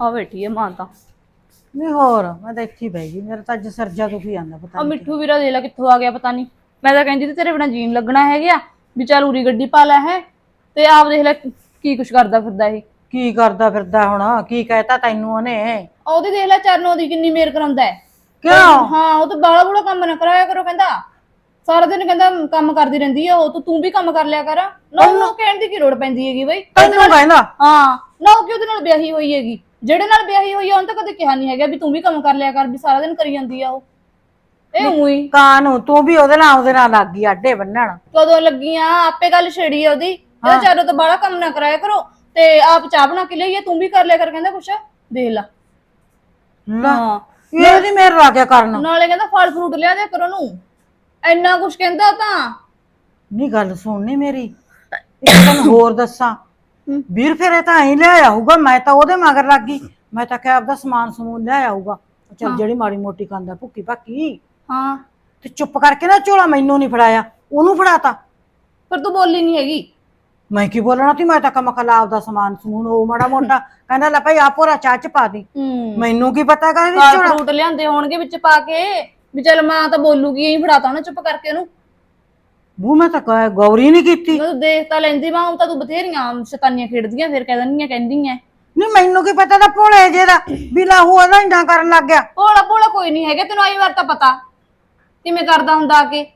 ਆ ਬੈਠੀ ਹੈ ਮਾਂ ਤਾਂ। ਨਹੀਂ ਹੋਰ ਮੈਂ ਤਾਂ ਇੱਥੇ ਹੀ ਬਹਿ ਗਈ ਮੇਰਾ ਤਾਂ ਅੱਜ ਸਰਜਾ ਦੁਖੀ ਜਾਂਦਾ ਪਤਾ ਆ ਨਹੀਂ ਮਿੱਠੂ ਵੀਰਾ ਦੇ ਲੈ ਕਿੱਥੋਂ ਆ ਗਿਆ ਪਤਾ ਨਹੀਂ ਮੈਂ ਤਾਂ ਕਹਿੰਦੀ ਤੇ ਤੇਰੇ ਬਿਨਾ ਜੀਣ ਲੱਗਣਾ ਹੈਗਾ ਵੀ ਚੱਲ ਉਰੀ ਗੱਡੀ ਪਾ ਲੈ ਹੈ ਤੇ ਆਪ ਦੇਖ ਲੈ ਕੀ ਕੁਛ ਕਰਦਾ ਫਿਰਦਾ ਇਹ। ਕੀ ਕਰਦਾ ਫਿਰਦਾ ਹੁਣ ਕੀ ਕਹਿਤਾ ਤੈਨੂੰ ਉਹਨੇ? ਉਹਦੀ ਦੇਖ ਲੈ ਚਰਨੋਂ ਦੀ ਕਿੰਨੀ ਮੇਰ ਕਰਾਉਂਦਾ ਹੈ। ਕਿਉਂ? ਹਾਂ ਉਹ ਤਾਂ ਬਾਲਾ ਬੂਲਾ ਕੰਮ ਨਾ ਕਰਾਇਆ ਕਰੋ ਕਹਿੰਦਾ। ਸਾਰਾ ਦਿਨ ਕਹਿੰਦਾ ਕੰਮ ਕਰਦੀ ਰਹਿੰਦੀ ਆ ਉਹ ਤੂੰ ਤੂੰ ਵੀ ਕੰਮ ਕਰ ਲਿਆ ਕਰ। ਨਾ ਉਹਨੂੰ ਕਹਿਣ ਦੀ ਕੀ ਲੋੜ ਪੈਂਦੀ ਹੈਗੀ ਬਈ? ਤੈਨੂੰ ਕਹਿੰਦਾ? ਹਾਂ ਨਾ ਉਹ ਕਿ ਉਹਦੇ ਨਾਲ ਵਿਆਹੀ ਹੋਈ ਹੈਗੀ? ਜਿਹੜੇ ਨਾਲ ਵਿਆਹੀ ਹੋਈ ਆ ਉਹਨੇ ਤਾਂ ਕਦੇ ਕਿਹਾ ਨਹੀਂ ਹੈਗਾ ਵੀ ਤੂੰ ਵੀ ਕੰਮ ਕਰ ਲਿਆ ਕਰ ਵੀ ਸਾਰਾ ਦਿਨ ਕਰੀ ਜਾਂਦੀ ਆ ਉਹ। ਇਹ ਉਹੀ ਕਾਂ ਨੂੰ ਤੂੰ ਵੀ ਉਹਦੇ ਨਾਲ ਉਹਦੇ ਨਾਲ ਲੱਗ ਗਈ ਆਡੇ ਬੰਨਣ। ਕਦੋਂ ਲੱਗੀਆਂ? ਆਪੇ ਗੱਲ ਛੇੜੀ ਆ ਉਹਦੀ। ਤੇ ਚਾਰੋ ਤਾਂ ਬਾਲਾ ਕੰਮ ਨਾ ਕਰਾਇਆ ਕਰੋ ਤੇ ਆਪ ਚਾਹ ਬਣਾ ਕੇ ਲਈਏ ਤੂੰ ਵੀ ਕਰ ਲਿਆ ਕਰ ਕਹਿੰਦਾ ਕੁਛ। ਦੇਖ ਲਾ। ਹਾਂ। ਇਹਦੀ ਮੇਰ ਲਾ ਕੇ ਕਰਨ। ਨਾਲੇ ਕਹਿੰਦਾ ਫਲ ਫਰੂਟ ਲਿਆ ਦੇ ਕਰੋ ਨੂੰ ਇੰਨਾ ਕੁਛ ਕਹਿੰਦਾ ਤਾਂ। ਨਹੀਂ ਗੱਲ ਸੁਣਨੀ ਮੇਰੀ। ਇੱਕ ਤੈਨੂੰ ਹੋਰ ਦੱਸਾਂ। ਵੀਰ ਫਿਰ ਇਹ ਤਾਂ ਐਂ ਲਿਆਇਆ ਹੋਊਗਾ ਮੈਂ ਤਾਂ ਉਹਦੇ ਮਗਰ ਲੱਗ ਗਈ। ਮੈਂ ਤਾਂ ਕਿਹਾ ਆਪਦਾ ਸਮਾਨ ਸਮੂਨ ਲਿਆਇਆ ਹੋਊਗਾ। ਚੱਲ ਜਿਹੜੀ ਮਾੜੀ ਮੋਟੀ ਕੰਦਾ ਭੁੱਕੀ ਭਾਕੀ ਹਾਂ। ਤੇ ਚੁੱਪ ਕਰਕੇ ਨਾ ਝੋਲਾ ਮੈਨੂੰ ਨਹੀਂ ਫੜਾਇਆ ਉਹਨੂੰ ਫੜਾਤਾ। ਪਰ ਤੂੰ ਬੋਲੀ ਨਹੀਂ ਹੈਗੀ। ਮੈਂ ਕੀ ਬੋਲਣਾ ਸੀ ਮੈਂ ਤਾਂ ਕਮ ਖਲਾ ਆਪਦਾ ਸਮਾਨ ਸਮੂਨ ਉਹ ਮਾੜਾ ਮੋਟਾ ਕਹਿੰਦਾ ਲੈ ਭਾਈ ਆ ਪੂਰਾ ਚਾਹ ਚ ਪਾ ਦੀ। ਮੈਨੂੰ ਕੀ ਪਤਾ ਕਹਿੰਦੀ ਝੋਲਾ? ਫਰੂਟ ਲਿਆਂਦੇ ਹੋਣਗੇ ਵਿੱਚ ਪਾ ਕੇ। ਵੀ ਚੱਲ ਮਾਂ ਤਾਂ ਬੋਲੂਗੀ ਐਂ ਫੜਾਤਾ ਉਹਨੇ ਚੁੱਪ ਕਰਕੇ ਉਹਨੂੰ। ਮੂੰਹ ਮੈਂ ਤਾਂ ਕਹਿ- ਗੌਰੀ ਨਹੀਂ ਕੀਤੀ। ਮੈਂ ਤੂੰ ਦੇਖ ਤਾਂ ਲੈਂਦੀ ਮਾਂ ਉਹ ਤਾਂ ਤੂੰ ਬਥੇਰੀਆਂ ਸ਼ੈਤਾਨੀਆਂ ਖੇਡਦੀਆਂ ਫਿਰ ਕਹਿ ਦਿੰਦੀਆਂ ਕਹਿੰਦੀਆਂ ਨਹੀਂ ਮੈਨੂੰ ਕੀ ਪਤਾ ਤਾਂ ਭੋਲੇ ਜੇ ਦਾ ਵੀ ਲਾਹੂ ਉਹਦਾ ਇੰਨਾ ਕਰਨ ਲੱਗ ਗਿਆ। ਭੋਲਾ ਭੋਲਾ ਕੋਈ ਨਹੀਂ ਹੈਗਾ ਤੈਨੂੰ ਆਈ ਵਾਰ ਤਾਂ ਪਤਾ। ਕਿਵੇਂ ਕਰਦਾ ਹੁੰਦਾ ਆ ਕੇ?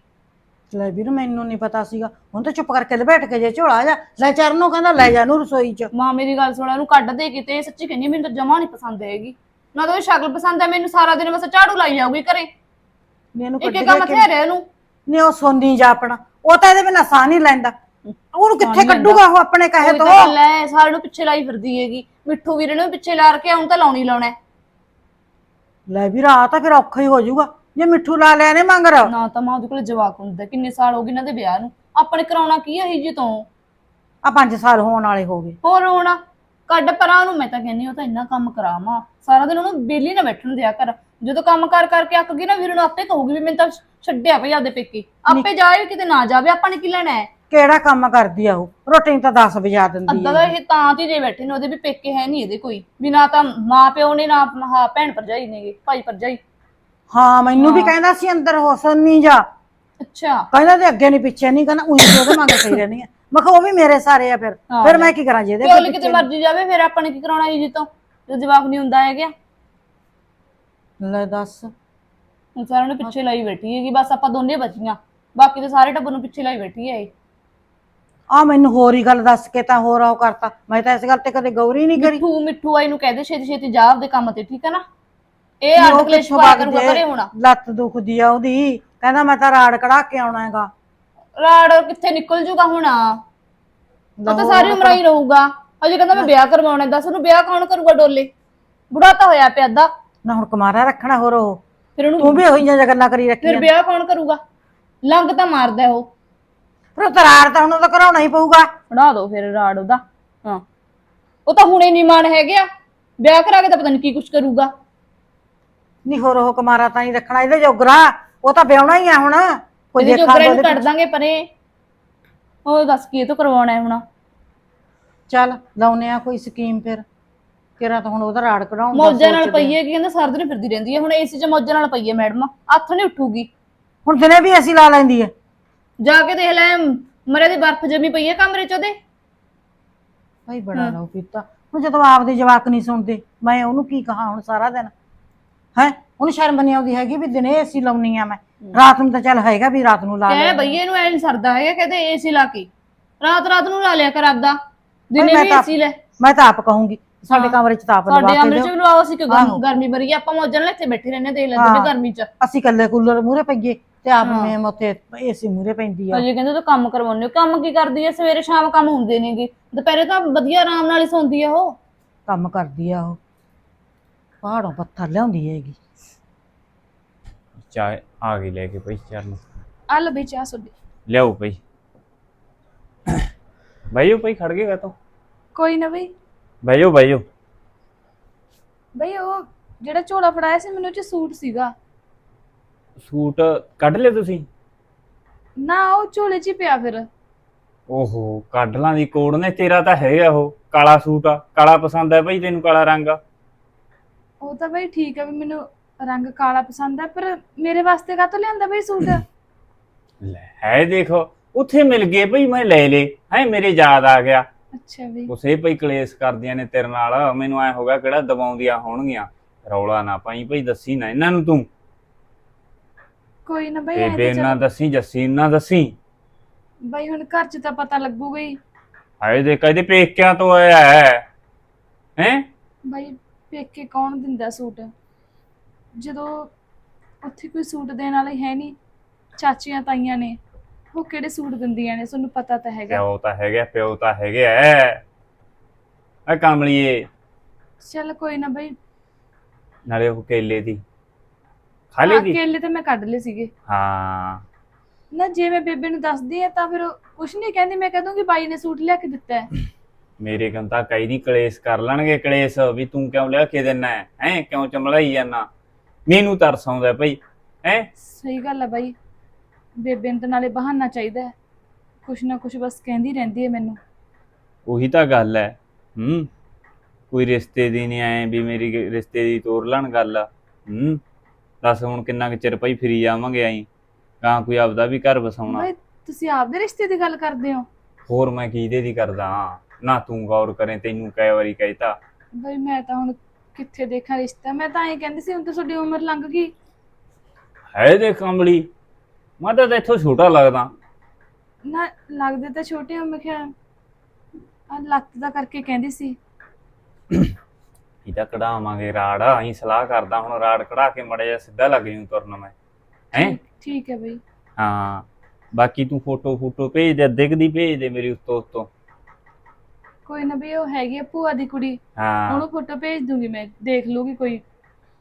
ਲੈ ਵੀਰ ਮੈਨੂੰ ਨਹੀਂ ਪਤਾ ਸੀਗਾ। ਹੁਣ ਤਾਂ ਚੁੱਪ ਕਰਕੇ ਲਪੇਟ ਕੇ ਜੇ ਝੋਲਾ ਜਾ। ਲੈ ਚਰਨੋਂ ਕਹਿੰਦਾ ਲੈ ਜਾ ਨੂੰ ਰਸੋਈ ਚ। ਮਾਂ ਮੇਰੀ ਗੱਲ ਸੁਣ ਇਹਨੂੰ ਕੱਢ ਦੇ ਕਿਤੇ ਸੱਚੀ ਕਹਿੰਦੀ ਮੈਨੂੰ ਤਾਂ ਜਮਾ ਨਹੀਂ ਪਸੰਦ ਹੈਗੀ। ਨਾ ਤਾਂ ਉਹ ਸ਼ਕਲ ਪਸੰਦ ਹੈ ਮੈਨੂੰ ਸਾਰਾ ਦਿਨ ਬਸ ਝਾੜੂ ਲਾਈ ਜਾਊਗੀ ਘਰੇ। ਨਹੀਂ ਇਹਨੂੰ ਇੱਕ ਕੱਢ ਇੱਕ ਕੰਮ ਕੇ। ਥੇਰੇ ਇਹਨੂੰ। ਨਹੀਂ ਉਹ ਸੋਨੀ ਜਾ ਆਪਣਾ। ਉਹ ਤਾਂ ਇਹਦੇ ਬਿਨਾਂ ਸਾਹ ਨਹੀਂ ਲੈਂਦਾ। ਉਹਨੂੰ ਕਿੱਥੇ ਕੱਢੂਗਾ ਉਹ ਆਪਣੇ ਕਹੇ ਤੋਂ ਹੈ ਸਾਰਿਆਂ ਨੂੰ ਪਿੱਛੇ ਲਾਈ ਫਿਰਦੀ ਹੈਗੀ। ਮਿੱਠੂ ਵੀਰੇ ਨੂੰ ਵੀ ਪਿੱਛੇ ਲਾ ਕੇ ਆਉਂ ਤਾਂ ਲਾਉਣੀ ਲਾਉਣਾ। ਲੈ ਵੀਰ ਆ ਤਾਂ ਫਿਰ ਔਖਾ ਹੀ ਹੋ ਜਾਊਗਾ। ਜੇ ਮਿੱਠੂ ਲਾ ਲਿਆ ਨੇ ਮੰਗਰ। ਨਾ ਤਾਂ ਮਾਂ ਉਹਦੇ ਕੋਲ ਜਵਾਕ ਹੁੰਦਾ ਕਿੰਨੇ ਸਾਲ ਹੋ ਗਏ ਇਹਨਾਂ ਦੇ ਵਿਆਹ ਨੂੰ। ਆਪਣੇ ਕਰਾਉਣਾ ਕੀ ਹੈ ਜੀ ਤੋਂ? ਆ 5 ਸਾਲ ਹੋਣ ਵਾਲੇ ਹੋ ਗਏ। ਹੋਰ ਹੋਣਾ। ਕੱਢ ਪਰਾਂ ਨੂੰ ਮੈਂ ਤਾਂ ਕਹਿੰਦੀ ਉਹ ਤਾਂ ਇੰਨਾ ਕੰਮ ਕਰਾਵਾਂ। ਸਾਰਾ ਦਿਨ ਉਹਨੂੰ ਬੇਲੀ ਨਾ ਬੈਠਣ ਦਿਆ ਕਰ। ਜਦੋਂ ਕੰਮ ਕਰ ਕਰਕੇ ਅੱਕ ਗਈ ਨਾ ਵੀਰ ਨੂੰ ਆਪੇ ਕਹੂਗੀ ਵੀ ਮੈਨੂੰ ਤਾਂ ਛੱਡਿਆ ਭਈ ਆਪਦੇ ਪੇਕੇ। ਆਪੇ ਜਾਏ ਕਿਤੇ ਨਾ ਜਾਵੇ ਆਪਾਂ ਨੇ ਕੀ ਲੈਣਾ ਹੈ? ਕਿਹੜਾ ਕੰਮ ਕਰਦੀ ਆ ਉਹ? ਰੋਟੀ ਨੂੰ ਤਾਂ 10 ਵਜਾ ਦਿੰਦੀ ਆ। ਤਾਂ ਇਹ ਤਾਂ ਤੇ ਜੇ ਬੈਠੇ ਨੇ ਉਹਦੇ ਵੀ ਪੇਕੇ ਹੈ ਨਹੀਂ ਇਹਦੇ ਕੋਈ। ਵੀ ਨਾ ਤਾਂ ਮਾਂ ਪਿਓ ਨੇ ਨਾ ਹਾਂ ਭੈਣ ਭਰਜਾਈ ਨੇਗੇ ਭਾਈ ਭਰਜਾਈ। ਹਾਂ ਮੈਨੂੰ ਵੀ ਕਹਿੰਦਾ ਸੀ ਅੰਦਰ ਹੋ ਸੋਨੀ ਜਾ। ਅੱਛਾ। ਕਹਿੰਦਾ ਤੇ ਅੱਗੇ ਨਹੀਂ ਪਿੱਛੇ ਨਹੀਂ ਕਹਿੰਦਾ ਉਹੀ ਉਹਦੇ ਮੰਗ ਪਈ ਰਹਿਣੀ ਆ। ਮੈਂ ਕਿਹਾ ਉਹ ਵੀ ਮੇਰੇ ਸਾਰੇ ਆ ਫਿਰ। ਹਾਂ, ਫਿਰ ਮੈਂ ਕੀ ਕਰਾਂ ਜਿਹਦੇ ਪਿਓ ਲਈ ਕਿਤੇ ਮਰਜ਼ੀ ਜਾਵੇ ਫਿਰ ਆਪਾਂ ਨੇ ਕੀ ਕਰਾਉਣਾ ਜੀ ਤੋਂ। ਜੇ ਜਵਾਬ ਨਹੀਂ ਹੁੰਦਾ ਹੈਗਾ। ਲੈ ਦੱਸ। ਹੁਣ ਸਾਰਿਆਂ ਨੂੰ ਪਿੱਛੇ ਲਾਈ ਬੈਠੀ ਹੈਗੀ ਬਸ ਆਪਾਂ ਦੋਨੇ ਬਚੀਆਂ। ਬਾਕੀ ਤਾਂ ਸਾਰੇ ਟੱਬਰ ਨੂੰ ਪਿੱਛੇ ਲਾਈ ਬੈਠੀ ਹੈ ਇਹ। ਆ ਮੈਨੂੰ ਹੋਰ ਹੀ ਗੱਲ ਦੱਸ ਕੇ ਤਾਂ ਹੋਰ ਉਹ ਕਰਤਾ। ਮੈਂ ਤਾਂ ਇਸ ਗੱਲ ਤੇ ਕਦੇ ਗੌਰੀ ਨਹੀਂ ਕਰੀ। ਮਿੱਠੂ ਮਿੱਠੂ ਆਈ ਨੂੰ ਕਹਦੇ ਛੇਤੀ ਛੇਤੀ ਜਾ ਆਪਦੇ ਕੰਮ ਤੇ ਠੀਕ ਹੈ ਨਾ? ਇਹ ਉਹ ਕਲੇਸ਼ ਕਿੱਥੋਂ ਪਾ ਵਗ ਕਰੂਗਾ ਜੇ? ਘਰੇ ਹੋਣਾ। ਲੱਤ ਦੁਖਦੀ ਆ ਉਹਦੀ। ਕਹਿੰਦਾ ਮੈਂ ਤਾਂ ਰਾੜ ਕਢਾ ਕੇ ਆਉਣਾ ਹੈਗਾ। ਰਾੜ ਕਿੱਥੇ ਨਿਕਲ ਜੂਗਾ ਹੁਣ? ਉਹ ਤਾਂ ਸਾਰੀ ਉਮਰ ਹੀ ਰਹੂਗਾ। ਅਜੇ ਕਹਿੰਦਾ ਮੈਂ ਵਿਆਹ ਕਰਵਾਉਣਾ ਦੱਸ ਉਹਨੂੰ ਵਿਆਹ ਕੌਣ ਕਰੂਗਾ ਡੋਲੇ? ਬੁੜਾ ਤਾਂ ਹੋਇਆ ਪਿਆ ਅੱਧਾ। ਨਾ ਹੁਣ ਕੁਮਾਰਾ ਰੱਖਣਾ ਹੋਰ ਉਹ। ਫਿਰ ਉਹਨੂੰ ਤੂੰ ਵੀ ਉਹੀ ਜਿਹੀਆਂ ਗੱਲਾਂ ਕਰੀ ਰੱਖੀ ਫਿਰ ਵਿਆਹ ਕੌਣ ਕਰੂਗਾ? ਲੰਗ ਤਾਂ ਮਾਰਦਾ ਉਹ। ਫਿਰ ਉਹ ਤਾਂ ਰਾੜ ਤਾਂ ਹੁਣ ਉਹਦਾ ਕਰਾਉਣਾ ਹੀ ਪਊਗਾ। ਬਣਾ ਦੋ ਫਿਰ ਰਾੜ ਉਹਦਾ। ਹਾਂ। ਉਹ ਤਾਂ ਹੁਣੇ ਨਹੀਂ ਮਨ ਹੈਗਾ ਵਿਆਹ ਕਰਾ ਕੇ ਤਾਂ ਪਤਾ ਨਹੀਂ ਕੀ ਕੁਛ ਕਰੂਗਾ। ਨਹੀਂ ਹੋਰ ਉਹ ਕੁਮਾਰਾ ਤਾਂ ਹੀ ਰੱਖਣਾ ਇਹਦੇ ਜੋਗਰਾ ਉਹ ਤਾਂ ਵਿਆਹਣਾ ਹੀ ਆ ਹੁਣ। ਕੋਈ ਇਹਦੇ ਦੇਖਾਂ ਜੋਗਰੇ ਨੂੰ ਕੱਢ ਦਾਂਗੇ ਪਰੇ। ਉਹ ਦੱਸ ਕੀ ਇਹ ਤੋਂ ਕਰਵਾਉਣਾ ਹੈ ਹੁਣ। ਚੱਲ ਲਾਉਨੇ ਆ ਕੋਈ ਸਕੀਮ ਫਿਰ। ਕਿਰਾ ਤਾਂ ਹੁਣ ਉਹਦਾ ਰਾੜ ਕਢਾਉਣ ਦਾ ਮੌਜਾਂ ਨਾਲ। ਪਈਏ ਕਿ ਕਹਿੰਦਾ ਸਾਰਾ ਦਿਨ ਫਿਰਦੀ ਰਹਿੰਦੀ ਹੈ ਹੁਣ ਏਸੀ 'ਚ ਮੌਜਾਂ ਨਾਲ ਪਈਏ ਮੈਡਮ ਹੱਥ ਨਹੀਂ ਉੱਠੂਗੀ। ਹੁਣ ਦਿਨੇ ਵੀ ਅਸੀਂ ਲਾ ਲੈਂਦੀ ਹੈ ਜਾ ਕੇ ਦੇਖ ਲੈ ਮਰੇ ਦੀ ਬਰਫ਼ ਜਮੀ ਪਈ ਹੈ ਕਮਰੇ 'ਚ ਉਹਦੇ। ਭਾਈ ਬੜਾ ਲਾਉ ਪੀਤਾ। ਹੁਣ ਜਦੋਂ ਆਪਦੇ ਜਵਾਕ ਨਹੀਂ ਸੁਣਦੇ ਮੈਂ ਉਹਨੂੰ ਕੀ ਕਹਾਂ ਹੁਣ ਸਾਰਾ ਦਿਨ? ਹੈ? ਉਹਨੂੰ ਸ਼ਰਮ ਨਹੀਂ ਆਉਂਦੀ ਹੈਗੀ ਵੀ ਦਿਨੇ ਏਸੀ ਲਾਉਣੀ ਆ ਮੈਂ। ਰਾਤ ਨੂੰ ਤਾਂ ਚੱਲ ਹੈਗਾ ਵੀ ਰਾਤ ਨੂੰ ਲਾ ਲੈ ਕਹਿ ਬਈਏ ਨੂੰ ਐ ਨਹੀਂ ਸਰਦਾ ਹੈਗਾ ਕਹਿੰਦੇ ਏਸੀ ਲਾ ਕੇ। ਰਾਤ ਰਾਤ ਨੂੰ ਲਾ ਲਿਆ ਕਰ ਆਪਦਾ। ਦਿਨੇ ਵੀ ਏਸੀ ਲੈ। ਮੈਂ ਤਾਂ ਆਪ ਕਹੂੰਗੀ ਸਾਡੇ ਕਮਰੇ 'ਚ ਤਾਂ ਆਪ ਲਵਾ ਸਾਡੇ ਕੇ ਕਮਰੇ 'ਚ ਦਿਓ। ਵੀ ਲਵਾਓ ਸੀ ਕਿ ਗਰਮੀ ਬਰੀ ਹੈ ਆਪਾਂ ਮੌਜਾਂ ਨਾਲ ਇੱਥੇ ਬੈਠੇ ਰਹਿੰਦੇ ਦੇਖ ਲੈਂਦੇ ਨੇ ਗਰਮੀ 'ਚ। ਅਸੀਂ ਕੱਲੇ ਕੂਲਰ ਮੂਹਰੇ ਪਈਏ ਤੇ ਆਪ ਮੈਂ ਉੱਥੇ ਏਸੀ ਮੂਹਰੇ ਪੈਂਦੀ ਆ। ਅਜੇ ਕਹਿੰਦੇ ਤੂੰ ਕੰਮ ਕਰਵਾਉਂਦੇ ਹੋ ਕੰਮ ਕੀ ਕਰਦੀ ਹੈ ਸਵੇਰੇ ਸ਼ਾਮ ਕੰਮ ਹੁੰਦੇ ਨੇਗੇ ਦੁਪਹਿਰੇ ਤਾਂ ਵਧੀਆ ਆਰਾਮ ਨਾਲ ਹੀ ਸੌਂਦੀ ਆ ਉਹ। ਕੰਮ ਕਰਦੀ ਆ ਉਹ। ਪਹਾੜੋਂ ਪੱਥਰ ਲਿਆਉਂਦੀ ਹੈਗੀ। ਚਾਹ ਆ ਗਈ ਲੈ ਕੇ ਪਈ ਚਰਨ ਆ ਲੈ ਬਈ ਚਾਹ ਸੁੱਡੀ। ਲਿਆਓ ਪਈ ਭਾਈਓ ਪਈ ਖੜ ਗਏ ਤੋ ਕੋਈ ਨਾ ਬਈ। ਭਾਈਓ ਭਾਈਓ ਬਈ ਉਹ ਜਿਹੜਾ ਝੋਲਾ ਫੜਾਇਆ ਸੀ ਮੈਨੂੰ ਉਹ ਚ ਸੂਟ ਸੀਗਾ। ਸੂਟ ਕੱਢ ਲਿਆ ਤੁਸੀਂ? ਨਾ ਉਹ ਝੋਲੇ 'ਚ ਹੀ ਪਿਆ ਫਿਰ। ਓਹੋ ਕੱਢ ਲਾਂ ਦੀ ਕੋੜ ਨੇ ਤੇਰਾ ਤਾਂ ਹੈਗਾ ਉਹ ਕਾਲਾ ਸੂਟ ਆ। ਕਾਲਾ ਪਸੰਦ ਹੈ ਭਾਈ ਤੈਨੂੰ ਕਾਲਾ ਰੰਗ? ਆ ਉਹ ਤਾਂ ਬਈ ਠੀਕ ਹੈ ਵੀ ਮੈਨੂੰ ਰੰਗ ਕਾਲਾ ਪਸੰਦ ਹੈ ਪਰ ਮੇਰੇ ਵਾਸਤੇ ਕਾਹਤੋਂ ਲਿਆਂਦਾ ਬਈ ਸੂਟ? ਲੈ ਹੈ ਦੇਖੋ ਉੱਥੇ ਮਿਲ ਗਏ ਭਈ ਮੈਂ ਲੈ ਲੇ ਹੈ ਮੇਰੇ ਯਾਦ ਆ ਗਿਆ। ਅੱਛਾ ਬਈ ਉਸੇ ਭਈ ਕਲੇਸ਼ ਕਰਦੀਆਂ ਨੇ ਤੇਰੇ ਨਾਲ ਮੈਨੂੰ ਐ ਹੋਗਾ ਕਿਹੜਾ ਦਬਾਉਂਦੀਆਂ ਹੋਣਗੀਆਂ। ਰੌਲਾ ਨਾ ਪਾਈ ਭਈ ਦੱਸੀ ਨਾ ਇਹਨਾਂ ਨੂੰ ਤੂੰ। ਕੋਈ ਨਾ ਬਈ ਐਂ ਬੇਬੇ ਤਾਂ ਨਾ ਚਲੋ- ਦੱਸੀ ਜੱਸੀ ਨਾ ਦੱਸੀ। ਬਈ ਹੁਣ ਘਰ 'ਚ ਤਾਂ ਪਤਾ ਲੱਗੂਗਾ ਹੀ ਹਾਏ ਦੇ ਕਹਦੇ ਪੇਕਿਆਂ ਤੋਂ ਆਇਆ ਹੈ। ਹੈ? ਬਈ ਪੇਕੇ ਕੌਣ ਦਿੰਦਾ ਸੂਟ? ਜਦੋਂ ਉੱਥੇ ਕੋਈ ਸੂਟ ਦੇਣ ਵਾਲਾ ਹੀ ਹੈ ਨਹੀਂ ਚਾਚੀਆਂ ਤਾਈਆਂ ਨੇ। ਉਹ ਕਿਹੜੇ ਸੂਟ ਦਿੰਦੀਆਂ ਨੇ? ਤੁਹਾਨੂੰ ਪਤਾ ਤਾਂ ਹੈਗਾ। ਪਿਓ ਤਾਂ ਹੈਗਾ ਪਿਓ ਤਾਂ ਹੈਗੇ ਐ। ਆ ਕਮਲੀਏ। ਚੱਲ ਕੋਈ ਨਾ ਬਈ। ਨਾਲੇ ਉਹ ਕੇਲੇ ਦੀ। ਖਾ ਹਾਂ, ਲੇਗੀ ਕੇਲੇ ਤਾਂ ਮੈਂ ਕੱਢ ਲਏ ਸੀਗੇ। ਹਾਂ। ਨਾ ਜੇ ਮੈਂ ਬੇਬੇ ਨੂੰ ਦੱਸਦੀ ਆ ਤਾਂ ਫਿਰ ਉਹ ਕੁਛ ਨਹੀਂ ਕਹਿੰਦੀ। ਮੈਂ ਕਹਿ ਦੂੰਗੀ ਬਾਈ ਨੇ ਸੂਟ ਲਿਆ ਕੇ ਦਿੱਤਾ ਹੈ। ਮੇਰੇ ਕੰਤਾ ਕਈ ਨਹੀਂ ਕਲੇਸ਼ ਕਰ ਲੈਣਗੇ ਕਲੇਸ਼ ਵੀ ਤੂੰ ਕਿਉਂ ਲਿਆ ਕੇ ਦੇਣਾ ਹੈ? ਹੈਂ? ਕਿਉਂ ਚਮਲਾਈ ਜਾਨਾ ਮੈਨੂੰ ਤਰਸ ਆਉਂਦਾ ਭਈ ਹੈ? ਸਹੀ ਗੱਲ ਆ ਬਾਈ। ਬੇਬੇ ਨੂੰ ਤਾਂ ਨਾਲੇ ਬਹਾਨਾ ਚਾਹੀਦਾ ਹੈ। ਕੁਛ ਨਾ ਕੁਛ ਬਸ ਕਹਿੰਦੀ ਰਹਿੰਦੀ ਹੈ ਮੈਨੂੰ। ਉਹੀ ਤਾਂ ਗੱਲ ਹੈ। ਹੂੰ। ਕੋਈ ਰਿਸ਼ਤੇ ਦੀ ਨਹੀਂ ਆਏ ਵੀ ਮੇਰੀ ਗ- ਰਿਸ਼ਤੇ ਦੀ ਤੋਰ ਲੈਣ ਗੱਲ ਹੂੰ। ਦੱਸ ਹੁਣ ਕਿੰਨਾ ਕੁ ਚਿਰ ਭਈ ਫਿਰੀ ਜਾਵਾਂਗੇ ਆਈ। ਕਾਂ ਕੋਈ ਆਪਦਾ ਵੀ ਘਰ ਵਸਾਉਣਾ। ਬਾਈ ਤੁਸੀਂ ਆਪਦੇ ਰਿਸ਼ਤੇ ਦੀ ਗੱਲ ਕਰਦੇ ਹੋ? ਹੋਰ ਮੈਂ ਕਿਹਦੇ ਦੀ ਕਰਦਾ ਨਾ ਤੂੰ ਗੌਰ ਕਰੇ ਤੈਨੂੰ ਕਈ ਵਾਰੀ ਕਹਿਤਾ। ਬਾਈ ਮੈਂ ਤਾਂ ਹੁਣ ਕਿੱਥੇ ਦੇਖਾਂ ਰਿਸ਼ਤਾ? ਮੈਂ ਤਾਂ ਐਂ ਕਹਿੰਦੀ ਸੀ ਹੁਣ ਤਾਂ ਤੁਹਾਡੀ ਉਮਰ ਲੰਘ ਗਈ। ਹੈ ਦੇ ਕਮਲੀ ਮੈਂ ਤਾਂ ਇੱਥੋਂ ਛੋਟਾ ਲੱਗਦਾ। ਨਾ ਲੱਗਦੇ ਤਾਂ ਛੋਟੇ ਹੋ ਮੈਂ ਕਿਹਾ ਆ ਲੱਤ ਦਾ ਕਰਕੇ ਕਹਿੰਦੀ ਸੀ। ਇਹਦਾ ਕਢਾਵਾਂਗੇ ਰਾੜ ਅਸੀਂ ਸਲਾਹ ਕਰਦਾ ਹੁਣ ਰਾੜ ਕਢਾ ਕੇ ਮੜਿਆ ਜਿਹਾ ਸਿੱਧਾ ਲੱਗ ਜੂ ਤੁਰਨ ਮੈਂ। ਹੈ? ਠੀਕ ਹੈ ਬਈ। ਹਾਂ ਬਾਕੀ ਤੂੰ ਫੋਟੋ ਫੋਟੋ ਭੇਜ ਦੇ ਅੱਧੇ ਕੁ ਦੀ ਭੇਜ ਦੇ ਮੇਰੀ ਉੱਤੋਂ ਉੱਤੋਂ। ਕੋਈ ਨਾ ਬਈ ਉਹ ਹੈਗੀ ਆ ਭੂਆ ਦੀ ਕੁੜੀ ਹਾਂ। ਉਹਨੂੰ ਫੋਟੋ ਭੇਜ ਦੂੰਗੀ ਮੈਂ ਦੇਖ ਲੂਗੀ ਕੋਈ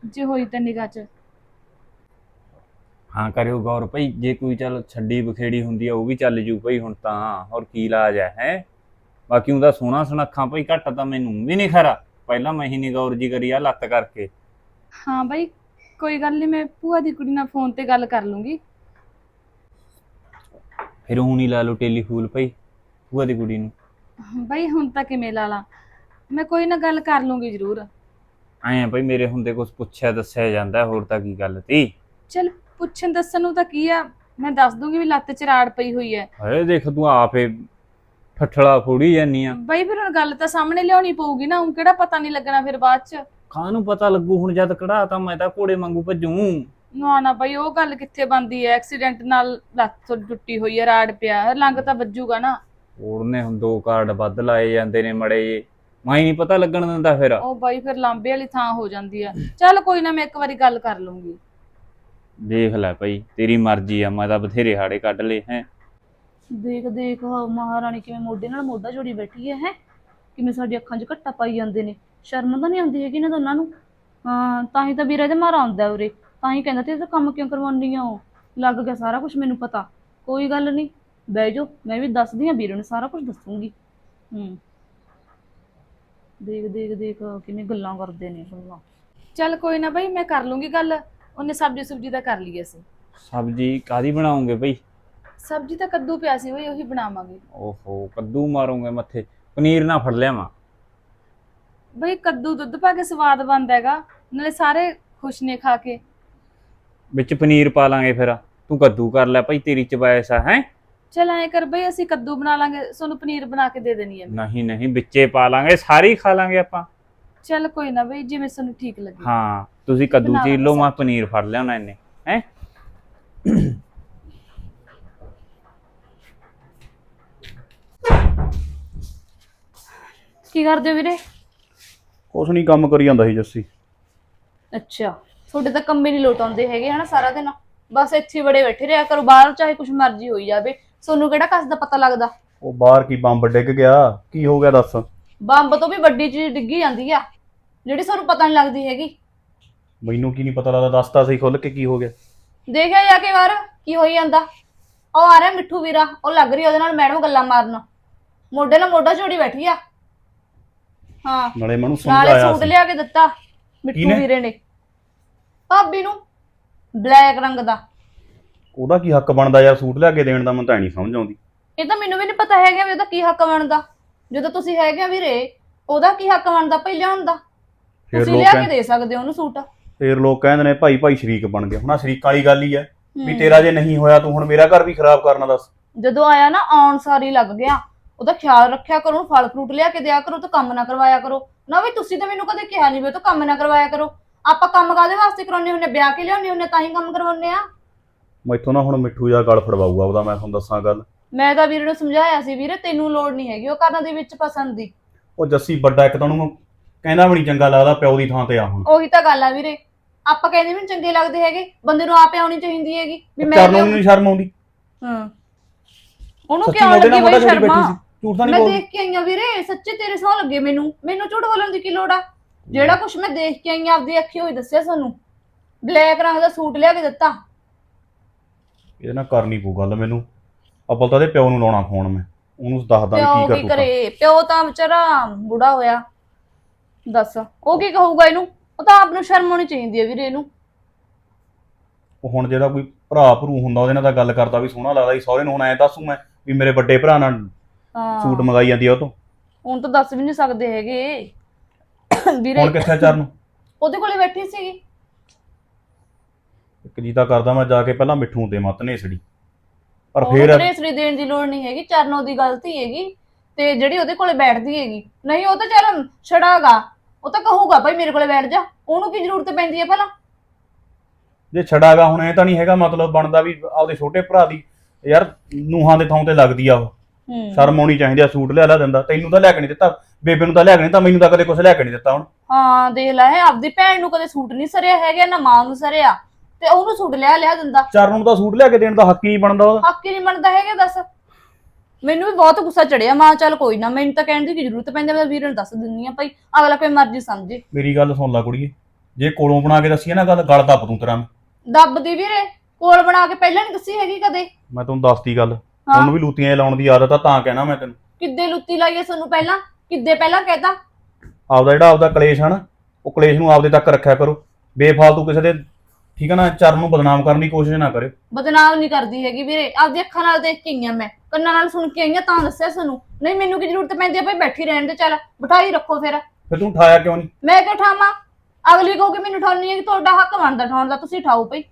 ਜੇ ਹੋਈ ਤਾਂ ਨਿਗਾਹ 'ਚ। ਹਾਂ ਕਰਿਓ ਗੌਰ ਭਈ ਜੇ ਕੋਈ ਚੱਲ ਛੱਡੀ ਬਖੇੜੀ ਹੁੰਦੀ ਆ ਉਹ ਵੀ ਚੱਲ ਜੂ ਭਈ ਹੁਣ ਤਾਂ ਹੋਰ ਕੀ ਇਲਾਜ ਹੈ ਹੈ? ਬਾਕੀ ਉਹਦਾ ਸੋਹਣਾ ਸੁਨੱਖਾਂ ਭਈ ਘੱਟ ਤਾਂ ਮੈਨੂੰ ਵੀ ਨਹੀਂ ਖਰਾ। ਪਹਿਲਾਂ ਮੈਂ ਹੀ ਨਹੀਂ ਗੌਰ ਜੀ ਕਰੀ ਆ ਲੱਤ ਕਰਕੇ। ਹਾਂ ਬਈ ਕੋਈ ਗੱਲ ਨਹੀਂ ਮੈਂ ਭੂਆ ਦੀ ਕੁੜੀ ਨਾਲ ਫੋਨ ਤੇ ਗੱਲ ਕਰ ਲੂੰਗੀ। ਫਿਰ ਹੁਣ ਹੀ ਲਾ ਲਓ ਟੈਲੀਫੋਨ ਭਈ ਭੂਆ ਦੀ ਕੁੜੀ ਨੂੰ। ਬਈ ਹੁਣ ਤਾਂ ਕਿਵੇਂ ਲਾ ਲਾਂ? ਮੈਂ ਕੋਈ ਨਾ ਗੱਲ ਕਰ ਲੂੰਗੀ ਜ਼ਰੂਰ। ਐਂ ਭਈ ਮੇਰੇ ਹੁੰਦੇ ਕੁਝ ਪੁੱਛਿਆ ਦੱਸਿਆ ਜਾਂਦਾ ਹੋਰ ਤਾਂ ਕੀ ਗੱਲ ਤੀ? ਚਲ ਪੁੱਛਣ ਦੱਸਣ ਨੂੰ ਤਾਂ ਕੀ ਆ? ਮੈਂ ਦੱਸ ਦੂੰਗੀ ਵੀ ਲੱਤ 'ਚ ਰਾੜ ਪਈ ਹੋਈ ਹੈ ਹਏ ਦੇਖ ਤੂੰ ਆਪੇ ਠੱਠਲਾ ਫੋੜੀ ਜਾਨੀ ਆ। ਬਈ ਫਿਰ ਹੁਣ ਗੱਲ ਤਾਂ ਸਾਹਮਣੇ ਲਿਆਉਣੀ ਪਊਗੀ ਨਾ ਹੁਣ ਕਿਹੜਾ ਪਤਾ ਨਹੀਂ ਲੱਗਣਾ ਫਿਰ ਬਾਅਦ 'ਚ। ਖਾਂ ਨੂੰ ਪਤਾ ਲੱਗੂ ਹੁਣ ਜਦ ਕਢਾ ਤਾਂ ਮੈਂ ਤਾਂ ਘੋੜੇ ਵਾਂਗੂ ਭੱਜੂ। ਨਾ ਨਾ ਬਈ ਉਹ ਗੱਲ ਕਿੱਥੇ ਬੰਦੀ ਹੈ ਐਕਸੀਡੈਂਟ ਨਾਲ ਲੱਤ ਟੁੱਟੀ ਹੋਈ ਹੈ ਰਾੜ ਪਿਆ ਲੰਗ ਤਾਂ ਵੱਜੂਗਾ ਨਾ। ਉਹਨੇ ਹੁਣ ਦੋ ਕਾਰਡ ਵੱਧ ਲਾਏ ਜਾਂਦੇ ਨੇ ਮੜੇ ਜੇ ਮੈਂ ਨਹੀਂ ਪਤਾ ਲੱਗਣ ਦਿੰਦਾ ਫਿਰ। ਉਹ ਬਾਈ ਫਿਰ ਲਾਂਬੇ ਵਾਲੀ ਥਾਂ ਹੋ ਜਾਂਦੀ ਹੈ ਚੱਲ ਕੋਈ ਨਾ ਮੈਂ ਇੱਕ ਵਾਰੀ ਗੱਲ ਕਰ ਲੂੰਗੀ ਦੇਖ ਲੈ ਭਾਈ ਤੇਰੀ ਮਰਜ਼ੀ ਆ ਮੈਂ ਤਾਂ ਬਥੇਰੇ ਹਾੜੇ ਕੱਢ ਲਏ ਹੈ। ਦੇਖ ਦੇਖ ਮਹਾਰਾਣੀ ਕਿਵੇਂ ਮੋਢੇ ਨਾਲ ਮੋਢਾ ਜੋੜੀ ਬੈਠੀ ਹੈ ਹੈ? ਕਿਵੇਂ ਸਾਡੀ ਅੱਖਾਂ 'ਚ ਘੱਟਾ ਪਾਈ ਜਾਂਦੇ ਨੇ। ਸ਼ਰਮ ਤਾਂ ਨਹੀਂ ਆਉਂਦੀ ਹੈਗੀ ਇਹਨਾਂ ਦੋਨਾਂ ਨੂੰ? ਹਾਂ ਤਾਂ ਹੀ ਤਾਂ ਵੀਰਾ ਦੇ ਮਾਰਾ ਆਉਂਦਾ ਉਰੇ। ਤਾਂ ਹੀ ਕਹਿੰਦਾ ਤੇ ਇਹ ਕੰਮ ਕਿਉਂ ਕਰਵਾਉਂਦੀ ਆ ਉਹ? ਲੱਗ ਗਿਆ ਸਾਰਾ ਕੁਝ ਮੈਨੂੰ ਪਤਾ। ਕੋਈ ਗੱਲ ਨਹੀਂ ਬਹਿ ਜਾਓ ਮੈਂ ਵੀ ਦੱਸਦੀ ਆ ਵੀਰੇ ਨੂੰ ਸਾਰਾ ਕੁਝ ਦੱਸੂਗੀ। ਹੂੰ। ਦੇਖ ਦੇਖ ਦੇਖ ਕਿਵੇਂ ਗੱਲਾਂ ਕਰਦੇ ਨੇ ਗੱਲਾਂ। ਚੱਲ ਕੋਈ ਨਾ ਬਈ ਮੈਂ ਕਰ ਲੂੰਗੀ ਗੱਲ। ਉਹਨੇ ਸਬਜ਼ੀ ਸੁਬਜੀ ਦਾ ਕਰ ਲਈ ਅਸੀਂ। ਸਬਜੀ ਕਾਦੀ ਬਣਾਉਂਗੇ ਭਾਈ ਸਬਜ਼ੀ ਤਾਂ ਕੱਦੂ ਪਿਆ ਸੀ ਬਈ ਉਹੀ ਬਣਾਵਾਂਗੇ। ਓਹੋ ਕੱਦੂ ਮਾਰੋਗੇ ਮੱਥੇ। ਪਨੀਰ ਨਾ ਫੜ ਲਿਆਵਾਂ। ਬਈ ਕੱਦੂ ਦੁੱਧ ਪਾ ਕੇ ਸਵਾਦ ਬਣਦਾ ਹੈਗਾ। ਨਾਲੇ ਸਾਰੇ ਖੁਸ਼ ਨੇ ਖਾ ਕੇ। ਵਿੱਚ ਪਨੀਰ ਪਾ ਲਾਂਗੇ ਫਿਰ। ਤੂੰ ਕੱਦੂ ਕਰ ਲੈ ਭਾਈ ਤੇਰੀ ਚਵਾਇਸ ਆ ਹੈ? ਚਲ ਐਂ ਕਰ ਬਈ ਅਸੀਂ ਕੱਦੂ ਬਣਾ ਲਾਂਗੇ। ਤੁਹਾਨੂੰ ਪਨੀਰ ਬਣਾ ਕੇ ਦੇ ਦੇਣੀ ਹੈ। ਨਹੀਂ ਨਹੀਂ ਵਿੱਚੇ ਪਾ ਲਾਂਗੇ ਸਾਰੇ ਖਾ ਲਾਂਗੇ ਆਪਾਂ। ਚੱਲ ਕੋਈ ਨਾ ਬਈ ਜਿਵੇਂ ਤੁਹਾਨੂੰ ਠੀਕ ਲੱਗੇ। ਹਾਂ। ਤੁਸੀਂ ਕੱਦੂ ਚੀਰ ਲਓ ਮੈਂ ਪਨੀਰ ਫੜ ਲਿਆਉਣਾ ਇਹਨੇ ਹੈ? ਕੀ ਕਰਦੇ ਹੋ ਵੀਰੇ? ਕੁਛ ਨਹੀਂ ਕੰਮ ਕਰੀ ਜਾਂਦਾ ਸੀ ਜੱਸੀ। ਅੱਛਾ ਤੁਹਾਡੇ ਤਾਂ ਕੰਮੇ ਨਹੀਂ ਲੋਟ ਆਉਂਦੇ ਹੈਗੇ ਹਨਾ ਸਾਰਾ ਦਿਨ। ਬਸ ਇੱਥੇ ਹੀ ਬੜੇ ਬੈਠੇ ਰਿਹਾ ਕਰੋ ਬਾਹਰ ਚਾਹੇ ਕੁਝ ਮਰਜ਼ੀ ਹੋਈ ਜਾਵੇ। ਤੁਹਾਨੂੰ ਕਿਹੜਾ ਕਸ ਦਾ ਪਤਾ ਲੱਗਦਾ? ਉਹ ਬਾਹਰ ਕੀ ਬੰਬ ਡਿੱਗ ਗਿਆ? ਕੀ ਹੋ ਗਿਆ ਦੱਸ? ਬੰਬ ਤੋਂ ਵੀ ਵੱਡੀ ਚੀਜ਼ ਡਿੱਗੀ ਜਾਂਦੀ ਆ। ਜਿਹੜੀ ਤੁਹਾਨੂੰ ਪਤਾ ਨਹੀਂ ਲੱਗਦੀ ਹੈਗੀ। ਮੈਨੂੰ ਕੀ ਨਹੀਂ ਪਤਾ ਲੱਗਦਾ ਦੱਸਤਾ ਸੀ ਖੁੱਲ ਕੇ ਕੀ ਹੋ ਗਿਆ। ਦੇਖਿਆ ਜਾ ਕੇ ਵਾਰ ਕੀ ਹੋਈ ਜਾਂਦਾ। ਉਹ ਆ ਰਿਹਾ ਮਿੱਠੂ ਵੀਰਾ ਉਹ ਲੱਗ ਰਹੀ ਉਹਦੇ ਨਾਲ ਮੈਡਮ ਗੱਲਾਂ ਮਾਰਨ। ਮੋਢੇ ਨਾਲ ਮੋਢਾ ਜੋੜੀ ਬੈਠੀ ਆ। ਹਾਂ। ਨਾਲੇ ਮੈਨੂੰ ਨਾਲੇ ਸਮਝਾਇਆ ਸੂਟ ਸੀ। ਲਿਆ ਕੇ ਦਿੱਤਾ ਮਿੱਠੂ ਕਿਹਨੇ? ਵੀਰੇ ਨੇ। ਭਾਬੀ ਨੂੰ ਬਲੈਕ ਰੰਗ ਦਾ। ਉਹਦਾ ਕੀ ਹੱਕ ਬਣਦਾ ਯਾਰ ਸੂਟ ਲਿਆ ਕੇ ਦੇਣ ਦਾ ਮੈਨੂੰ ਤਾਂ ਨਹੀਂ ਸਮਝ ਆਉਂਦੀ। ਇਹ ਤਾਂ ਮੈਨੂੰ ਵੀ ਨਹੀਂ ਪਤਾ ਹੈਗਾ ਵੀ ਉਹਦਾ ਕੀ ਹੱਕ ਬਣਦਾ। ਜਦੋਂ ਤੁਸੀਂ ਹੈਗੇ ਆ ਵੀਰੇ ਉਹਦਾ ਕੀ ਹੱਕ ਬਣਦਾ ਭਈ ਲਿਆਉਣ ਦਾ? ਫਿਰ ਤੁਸੀਂ ਲੋਕ ਲਿਆ ਕੇ ਦੇ ਸਕਦੇ ਹੋ ਉਹਨੂੰ ਸੂਟ। ਫਿਰ ਲੋਕ ਕਹਿੰਦੇ ਨੇ ਭਾਈ ਭਾਈ ਸ਼ਰੀਕ ਬਣ ਗਏ ਹੁਣ ਆਹ ਸ਼ਰੀਕਾਂ ਵਾਲੀ ਗੱਲ ਹੀ ਹੈ ਵੀ। ਤੇਰਾ ਜੇ ਨਹੀਂ ਹੋਇਆ ਤੂੰ ਹੁਣ ਮੇਰਾ ਘਰ ਵੀ ਖਰਾਬ ਕਰਨਾ ਦੱਸ। ਜਦੋਂ ਆਇਆ ਨਾ ਆਉਣ ਸਾਰੀ ਲੱਗ ਗਿਆ ਉਹਦਾ ਖਿਆਲ ਰੱਖਿਆ ਕਰੋ ਉਹਨੂੰ ਫਲ ਫਰੂਟ ਲਿਆ ਕੇ ਦਿਆ ਕਰੋ ਤੇ ਕੰਮ ਨਾ ਕਰਵਾਇਆ ਕਰੋ। ਨਾ ਵੀ ਤੁਸੀਂ ਤਾਂ ਮੈਨੂੰ ਕਦੇ ਕਿਹਾ ਨਹੀਂ ਵੀ ਤੋਂ ਕੰਮ ਨਾ ਕਰਵਾਇਆ ਕਰੋ। ਆਪਾਂ ਕੰਮ ਕਾਦੇ ਵਾਸਤੇ ਕਰਾਉਨੇ ਹੁੰਨੇ ਵਿਆਹ ਕੇ ਲਿਆਉਨੇ ਹੁੰਨੇ ਤਾਂ ਹੀ ਕੰਮ ਕਰਵਾਉਨੇ ਆ। ਮੈਥੋਂ ਨਾ ਹੁਣ ਮਿੱਠੂ ਜਾ ਗਲ ਫੜਵਾਊਗਾ ਉਹਦਾ ਮੈਂ ਤੁਹਾਨੂੰ ਦੱਸਾਂ ਗੱਲ। ਮੈਂ ਤਾਂ ਵੀਰੇ ਨੂੰ ਸਮਝਾਇਆ ਸੀ ਵੀਰੇ ਤੈਨੂੰ ਲੋੜ ਨਹੀਂ ਹੈਗੀ ਉਹ ਕਰਨ ਦੇ ਵਿੱਚ ਪਸੰਦ ਦੀ। ਉਹ ਜੱਸੀ ਵੱਡਾ ਇੱਕ ਤਾਂ ਉਹਨੂੰ ਕਹਿੰਦਾ ਵੀ ਨਹੀਂ ਚੰਗਾ ਲੱਗਦਾ ਪਿਓ ਦੀ ਥਾਂ ਤੇ ਆ ਹੁਣ। ਉਹੀ ਤਾਂ ਗੱਲ ਆ ਵੀਰੇ। ਆਪਾਂ ਕਹਿੰਦੇ ਵੀ ਨੀ ਚੰਗੇ ਲੱਗਦੇ ਹੈਗੇ ਬੰਦੇ ਨੂੰ ਆਪੇ ਆਉਣੀ ਚਾਹੀਦੀ ਹੈਗੀ ਵੀ ਮੈਂ ਚਰਨ ਨੂੰ ਲਿਆਉਂ- ਨਹੀਂ ਸ਼ਰਮ ਆਉਂਦੀ। ਹਾਂ। ਉਹਨੂੰ ਸੱਚੀ ਕਿਉਂ ਨਾਲ ਲੱਗੀ ਮੋਢਾ ਬਈ ਜੋੜੀ ਬੈਠੀ ਸ਼ਰਮਾ? ਸੀ। ਝੂਠ ਤਾਂ ਨਹੀਂ ਮੈਂ ਬੋਲਦੀ। ਦੇਖ ਕੇ ਆਈ ਆ ਵੀਰੇ ਸੱਚੇ ਤੇਰੇ ਸੌ ਲੱਗੇ ਮੈਨੂੰ। ਮੈਨੂੰ ਝੂਠ ਬੋਲਣ ਦੀ ਕੀ ਲੋੜ ਆ? ਜਿਹੜਾ ਕੁਝ ਮੈਂ ਦੇਖ ਕੇ ਆਈ ਆ ਆਪਦੀ ਅੱਖੀ ਹੋਈ ਦੱਸਿਆ ਤੁਹਾਨੂੰ ਬਲੈਕ ਰੰਗ ਦਾ ਸੂਟ ਲਿਆ ਕੇ ਦਿੱਤਾ। ਇਹਦੇ ਨਾਲ ਕਰਨੀ ਪਊ ਗੱਲ ਮੈਨੂੰ। ਅੱਬਲ ਤਾਂ ਇਹਦੇ ਪਿਓ ਨੂੰ ਲਾਉਣਾ ਫੋਨ ਮੈਂ। ਉਹਨੂੰ ਦੱਸਦਾ ਵੀ ਪਿਓ ਕੀ ਕੀ ਕਰ? ਤੂੰ ਕਰੇ ਪਿਓ ਤਾਂ ਵਿਚਾਰਾ ਬੁੜਾ ਹੋਇਆ। ਦੱਸ। ਉਹ ਕੀ ਕਹੂਗਾ ਇਹਨੂੰ? ਉਹ ਤਾਂ ਆਪ ਨੂੰ ਸ਼ਰਮ ਆਉਣੀ ਚਾਹੀਦੀ ਹੈ ਵੀਰੇ ਇਹਨੂੰ। ਉਹ ਹੁਣ ਜਿਹੜਾ ਕੋਈ ਭਰਾ ਭਰੂ ਹੁੰਦਾ ਉਹਦੇ ਨਾਲ ਤਾਂ ਗੱਲ ਕਰਦਾ ਵੀ ਸੋਹਣਾ ਲੱਗਦਾ ਸੀ। ਸਹੁਰੇ ਨੂੰ ਹੁਣ ਐਂ ਦੱਸੂ ਮੈਂ ਵੀ ਮੇਰੇ ਵੱਡੇ ਭਰਾ ਨਾਲ ਹਾਂ। ਸੂਟ ਮੰਗਾਈ ਜਾਂਦੀ ਆ ਉਹ ਤੋਂ। ਹੁਣ ਤਾਂ ਦੱਸ ਵੀ ਨਹੀਂ ਸਕਦੇ ਹੈਗੇ। ਵੀਰੇ ਹੁਣ ਕਿੱਥੇ ਚਰਨ? ਉਹਦੇ ਕੋਲੇ ਬੈਠੀ ਸੀਗੀ। ਇੱਕ ਜੀ ਤਾਂ ਕਰਦਾ ਮੈਂ ਜਾ ਕੇ ਪਹਿਲਾਂ ਮਿੱਠੂ ਦੇ ਮੱਤ ਨੇਸੜੀ। ਪਰ ਉਹਨੂੰ ਫੇਰ ਤ੍ਰੇਸਰੀ ਦੇਣ ਦੀ ਲੋੜ ਨਹੀਂ ਹੈਗੀ ਚਰਨੋ ਦੀ ਗਲਤੀ ਹੈਗੀ ਤੇ ਜਿਹੜੀ ਉਹਦੇ ਕੋਲੇ ਬੈਠਦੀ ਹੈਗੀ। ਨਹੀਂ ਉਹ ਤਾਂ ਚੱਲ ਛੜਾਗਾ ਉਹ ਤਾਂ ਕਹੂਗਾ ਭਾਈ ਮੇਰੇ ਕੋਲੇ ਬੈਠ ਜਾ। ਉਹਨੂੰ ਕੀ ਜ਼ਰੂਰਤ ਪੈਂਦੀ ਹੈ ਭਲਾ? ਜੇ ਛੜਾਗਾ ਹੁਣ ਇਹ ਤਾਂ ਨਹੀਂ ਹੈਗਾ ਮਤਲਬ ਬਣਦਾ ਵੀ ਆਪਦੇ ਛੋਟੇ ਭਰਾ ਦੀ ਯਾਰ ਨੂਹਾਂ ਦੇ ਥਾਂ ਤੇ ਲੱਗਦੀ ਆ ਉਹ। ਹੂੰ। ਸ਼ਰਮ ਆਉਣੀ ਚਾਹੀਦੀ ਆ ਸੂਟ ਲਿਆ ਲਿਆ ਦਿੰਦਾ। ਤੈਨੂੰ ਤਾਂ ਲੈ ਕੇ ਨਹੀਂ ਦਿੱਤਾ ਬੇਬੇ ਨੂੰ ਤਾਂ ਲੈ ਕੇ ਨਹੀਂ ਦਿੱਤਾ ਮੈਨੂੰ ਤਾਂ ਕਦੇ ਕੁਝ ਲੈ ਕੇ ਨਹੀਂ ਦਿੱਤਾ ਹੁਣ। ਹਾਂ ਦੇਖ ਲੈ ਇਹ ਆਪਦੀ ਭੈਣ ਨੂੰ ਕਦੇ ਸੂਟ ਨਹੀਂ ਸਰਿਆ ਹੈਗਾ ਨਾ ਮਾਂ ਨੂੰ ਸਰਿਆ। ਤੇ ਉਹਨੂੰ ਸੂਟ ਲਿਆ ਲਿਆ ਦਿੰਦਾ। ਚਰਨ ਨੂੰ ਤਾਂ ਸੂਟ ਲਿਆ ਕੇ ਦੇਣ ਦਾ ਹੱਕ ਹੀ ਨਹੀਂ ਬਣਦਾ ਉਹਦਾ। ਹੱਕ ਹੀ ਨਹੀਂ ਬਣਦਾ ਹੈਗਾ ਦੱਸ। ਮੈਨੂੰ ਵੀ ਬਹੁਤ ਗੁੱਸਾ ਚੜਿਆ ਮਾਂ ਚੱਲ ਕੋਈ ਨਾ ਮੈਨੂੰ ਤਾਂ ਕਹਿਣ ਦੀ ਕੀ ਜ਼ਰੂਰਤ ਪੈਂਦੀ ਮੈਂ ਵੀਰ ਨੂੰ ਦੱਸ ਦਿੰਨੀ ਆ ਭਾਈ ਅਗਲਾ ਕੋਈ ਮਰਜ਼ੀ ਸਮਝੇ। ਮੇਰੀ ਗੱਲ ਸੁਣ ਲੈ ਕੁੜੀਏ ਜੇ ਕੋਲੋਂ ਬਣਾ ਕੇ ਦੱਸੀਏ ਨਾ ਗੱਲ ਗਲ ਦੱਬ ਤੂੰ ਤੇਰਾ ਮੈਂ। ਦੱਬਦੀ ਵੀਰੇ ਕੋਲ ਬਣਾ ਕੇ ਪਹਿਲਾਂ ਨਹੀਂ ਦੱਸੀ ਹੈਗੀ ਕਦੇ। ਮੈਂ ਤੈਨੂੰ ਦੱਸਤੀ ਗੱਲ ਹਾਂ। ਉਹਨੂੰ ਵੀ ਲੂਤੀਆਂ ਲਾਉਣ ਦੀ ਆਦਤ ਆ ਤਾਂ ਕਹਿਣਾ ਮੈਂ ਤੈਨੂੰ। ਕਿੱਦੇ ਲੁੱਤੀ ਲਾਈਏ ਸਾਨੂੰ ਪਹਿਲਾਂ? ਕਿੱਦੇ ਪਹਿਲਾਂ ਕਹਿਤਾ? ਆਪਦਾ ਜਿਹੜਾ ਆਪਦਾ ਕਲੇਸ਼ ਹਨ ਉਹ ਕਲੇਸ਼ ਨੂੰ ਆਪਦੇ ਤੱਕ ਰੱਖਿਆ ਕਰੋ। ਬੇਫਾਲਤੂ ਕਿਸੇ ਦੇ ਠੀਕ ਹੈ ਨਾ ਚਰਨ ਨੂੰ ਬਦਨਾਮ ਕਰਨ ਦੀ ਕੋਸ਼ਿਸ਼ ਨਾ ਕਰਿਓ। ਬਦਨਾਮ ਨਹੀਂ ਕਰਦੀ ਹੈਗੀ ਵੀਰੇ ਆਪਦੀ ਅੱਖਾਂ ਨਾਲ ਦੇਖ ਕੇ ਆਈਆਂ ਮੈਂ। ਕੰਨਾਂ ਨਾਲ ਸੁਣ ਕੇ ਆਈਆਂ ਤਾਂ ਦੱਸਿਆ ਸਾਨੂੰ। ਨਹੀਂ ਮੈਨੂੰ ਕੀ ਜ਼ਰੂਰਤ ਪੈਂਦੀ ਆ ਭਾਈ ਬੈਠੀ ਰਹਿਣ ਦੇ ਚੱਲ ਬਿਠਾਈ ਰੱਖੋ ਫਿਰ। ਫਿਰ ਤੂੰ ਉਠਾਇਆ ਕਿਉਂ ਨਹੀਂ? ਮੈਂ ਕਿਉਂ ਠਾਵਾਂ ਅਗਲੀ ਕਹੂਗੀ ਮੈਨੂੰ ਠਾਉਣੀ ਹੈ ਕਿ ਤੁਹਾਡਾ ਹੱਕ ਬਣਦਾ ਠਾਉਣ ਦਾ ਤੁਸੀਂ ਠਾਓ ਭਾਈ।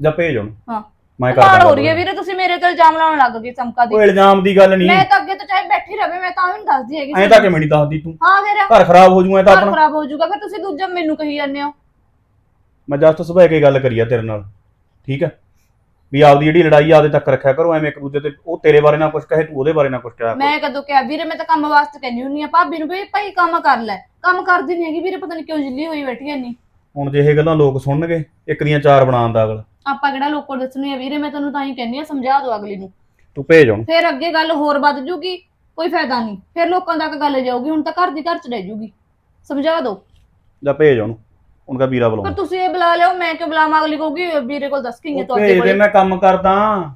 ਜਾਂ ਭੇਜ ਉਹਨੂੰ। ਹਾਂ। ਮੈਂ ਕਾਲ ਕਰਦਾ ਹੋ ਰਹੀ ਹੈ ਵੀਰੇ ਤੁਸੀਂ ਮੇਰੇ ਤੇ ਇਲਜ਼ਾਮ ਲਾਉਣ ਲੱਗ ਗਏ ਚਮਕਾ ਦੀ। ਕੋਈ ਇਲਜ਼ਾਮ ਦੀ ਗੱਲ ਨਹੀਂ। ਮੈਂ ਤਾਂ ਅੱਗੇ ਤੋਂ ਚਾਹੇ ਬੈਠੀ ਰਵੇ ਮੈਂ ਤਾਂ ਨਹੀਂ ਦੱਸਦੀ ਹੈਗੀ ਐਂ ਤਾਂ ਕਿਵੇਂ ਨਹੀਂ ਦੱਸਦੀ ਤੂੰ। ਹਾਂ ਫਿਰ। ਘਰ ਖਰਾਬ ਹੋ ਜੂ ਐ ਤਾਂ ਘਰ ਆਪਣਾ। ਖਰਾਬ ਹੋ ਜਾਊਗਾ ਫਿਰ ਤੁਸੀਂ ਦੂਜਾ ਮੈਨੂੰ ਕਹੀ ਜਾਂਦੇ ਹੋ। ਮੈਂ ਜਸਟ ਸੁਭਾਅ ਕੇ ਗੱਲ ਕਰੀ ਆ ਤੇਰੇ ਨਾਲ ਠੀਕ ਹੈ ਵੀ ਆਪਦੀ ਜਿਹੜੀ ਲੜਾਈ ਆ ਤੱਕ ਰੱਖਿਆ ਕਰੋ ਐਵੇਂ ਇੱਕ ਦੂਜੇ ਤੇ ਉਹ ਤੇਰੇ ਬਾਰੇ ਨਾ ਕੁਝ ਕਹੇ ਤੂੰ ਉਹਦੇ ਬਾਰੇ ਨਾ ਕੁਝ ਕਿਹਾ। ਕਰ। ਮੈਂ ਕਦੋਂ ਕਿਹਾ ਵੀਰੇ ਮੈਂ ਤਾਂ ਕੰਮ ਵਾਸਤੇ ਕਹਿੰਦੀ ਹੁੰਨੀ ਆ ਭਾਬੀ ਨੂੰ ਵੀ ਭਾਈ ਕੰਮ ਕਰ ਲੈ ਕੰਮ ਕਰਦੀ ਨਹੀਂ ਹੈਗੀ ਵੀਰੇ ਪਤਾ ਨਹੀਂ ਕਿਉਂ ਜਿੱਲੀ ਹੋਈ ਬੈਠੀ ਐ ਨਹੀਂ ਹੁਣ ਜੇ ਇਹ ਗੱਲਾਂ ਲੋਕ ਸੁਣਨਗੇ ਇੱਕ ਦੀਆਂ ਚਾਰ ਬਣਾਉਣ ਦਾ ਅਗਲ। ਆਪਾਂ ਕਿਹੜਾ ਲੋਕਾਂ ਦੱਸਣੀ ਆ ਵੀਰੇ ਮੈਂ ਤੈਨੂੰ ਤਾਂ ਹੀ ਕਹਿੰਦੀ ਆ ਸਮਝਾ ਦਿਓ ਅਗਲੀ ਨੂੰ। ਤੂੰ ਭੇਜ ਉਹਨੂੰ ਫਿਰ ਅੱਗੇ ਗੱਲ ਹੋਰ ਵੱਧ ਜੂਗੀ ਕੋਈ ਫਾਇਦਾ ਨਹੀਂ ਫਿਰ ਲੋਕਾਂ ਤੱਕ ਗੱਲ ਜਾਊਗੀ ਹੁਣ ਤਾਂ ਘਰ ਦੀ ਘਰ ਚ ਰਹਿ ਜੂਗੀ। ਸਮਝਾ ਦਿਓ ਜਾਂ ਭੇਜ ਉਹਨੂੰ ਉਹਨਾਂ ਦਾ ਵੀਰਾ ਪਰ ਬੁਲਾਉਂ ਤੁਸੀਂ ਇਹ ਬੁਲਾ ਲਿਓ ਮੈਂ ਕਿਉਂ ਬੁਲਾਵਾਂ? ਅਗਲੀ ਕਹੂਗੀ ਵੀਰੇ ਕੋਲ ਦੱਸ ਕਿੰਨੇ ਤੁਹਾਡੇ ਭੇਜ ਦੇ ਕੋਲ? ਮੈਂ ਕੰਮ ਕਰਦਾ।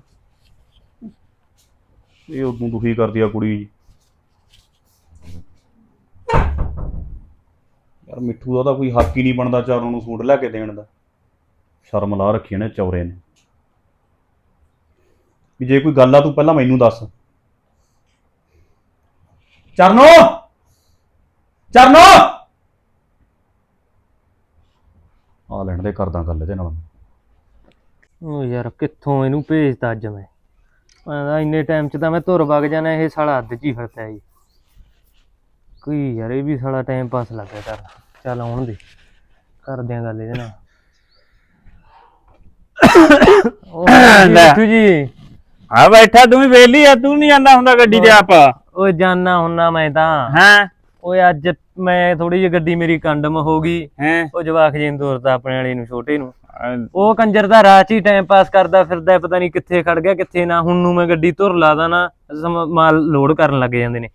ਇਹ ਉਦੋਂ ਦੁਖੀ ਕਰਦੀ ਆ ਕੁੜੀ। ਯਾਰ ਮਿੱਠੂ ਦਾ ਤਾਂ ਕੋਈ ਹੱਕ ਹੀ ਨਹੀਂ ਬਣਦਾ ਚਾਰੋਂ ਨੂੰ ਸੂਟ ਲੈ ਕੇ ਦੇਣ ਦਾ। ਸ਼ਰਮ ਲਾ ਰੱਖੀ ਨੇ ਚੌਰੇ ਨੇ। ਵੀ ਜੇ ਕੋਈ ਗੱਲ ਆ ਤੂੰ ਪਹਿਲਾਂ ਮੈਨੂੰ ਦੱਸ। ਚਰਨੋ! ਚਰਨੋ! ਲੈਣ ਦੇ ਕਰਦਾ ਗੱਲ ਇਹਦੇ ਨਾਲ। ਉਹ ਯਾਰ ਕਿੱਥੋਂ ਇਹਨੂੰ ਭੇਜਤਾ ਅੱਜ ਮੈਂ? ਤਾਂ ਇੰਨੇ ਟਾਈਮ 'ਚ ਤਾਂ ਮੈਂ ਧੁਰ ਵਗ ਜਾਣਾ ਇਹ ਸਾਲਾ ਅੱਧ 'ਚ ਹੀ ਫਿਰਦਾ ਜੀ ਕੋਈ ਯਾਰ ਇਹ ਵੀ ਸਾਲਾ ਟਾਈਮ ਪਾਸ ਲੱਗਿਆ ਕਰ ਚੱਲ ਆਉਣ ਦੇ ਕਰਦੇ ਆਂ ਗੱਲ ਇਹਦੇ ਨਾਲ। ਉਹ ਲੈ। ਮਿੱਠੂ ਜੀ। ਆ ਬੈਠਾ ਤੂੰ ਵੀ ਵੇਲੀ ਆ ਤੂੰ ਨਹੀਂ ਜਾਂਦਾ ਹੁੰਦਾ ਗੱਡੀ ਤੇ ਆਪ। ਉਹ ਜਾਨਾ ਹੁੰਨਾ ਮੈਂ ਤਾਂ। ਹਾਂ? ਓਏ ਅੱਜ ਮੈਂ ਥੋੜੀ ਜਿਹੀ ਗੱਡੀ ਮੇਰੀ ਕੰਡਮ ਹੋ ਗਈ। ਹੈ? ਉਹ ਜਵਾਕ ਜੀ ਨੂੰ ਤੋਰਤਾ ਆਪਣੇ ਵਾਲੀ ਨੂੰ ਛੋਟੇ ਨੂੰ। ਉਹ ਕੰਜਰ ਦਾ ਰਾਹ 'ਚ ਹੀ ਟਾਈਮ ਪਾਸ ਕਰਦਾ ਫਿਰਦਾ ਪਤਾ ਨਹੀਂ ਕਿੱਥੇ ਖੜ ਗਿਆ ਕਿੱਥੇ ਨਾ। ਹੁਣ ਨੂੰ ਮੈਂ ਗੱਡੀ ਧੁਰ ਲਾਦਾ ਨਾ ਮਾਲ ਲੋਡ ਕਰਨ ਲੱਗ ਜਾਂਦੇ ਨੇ।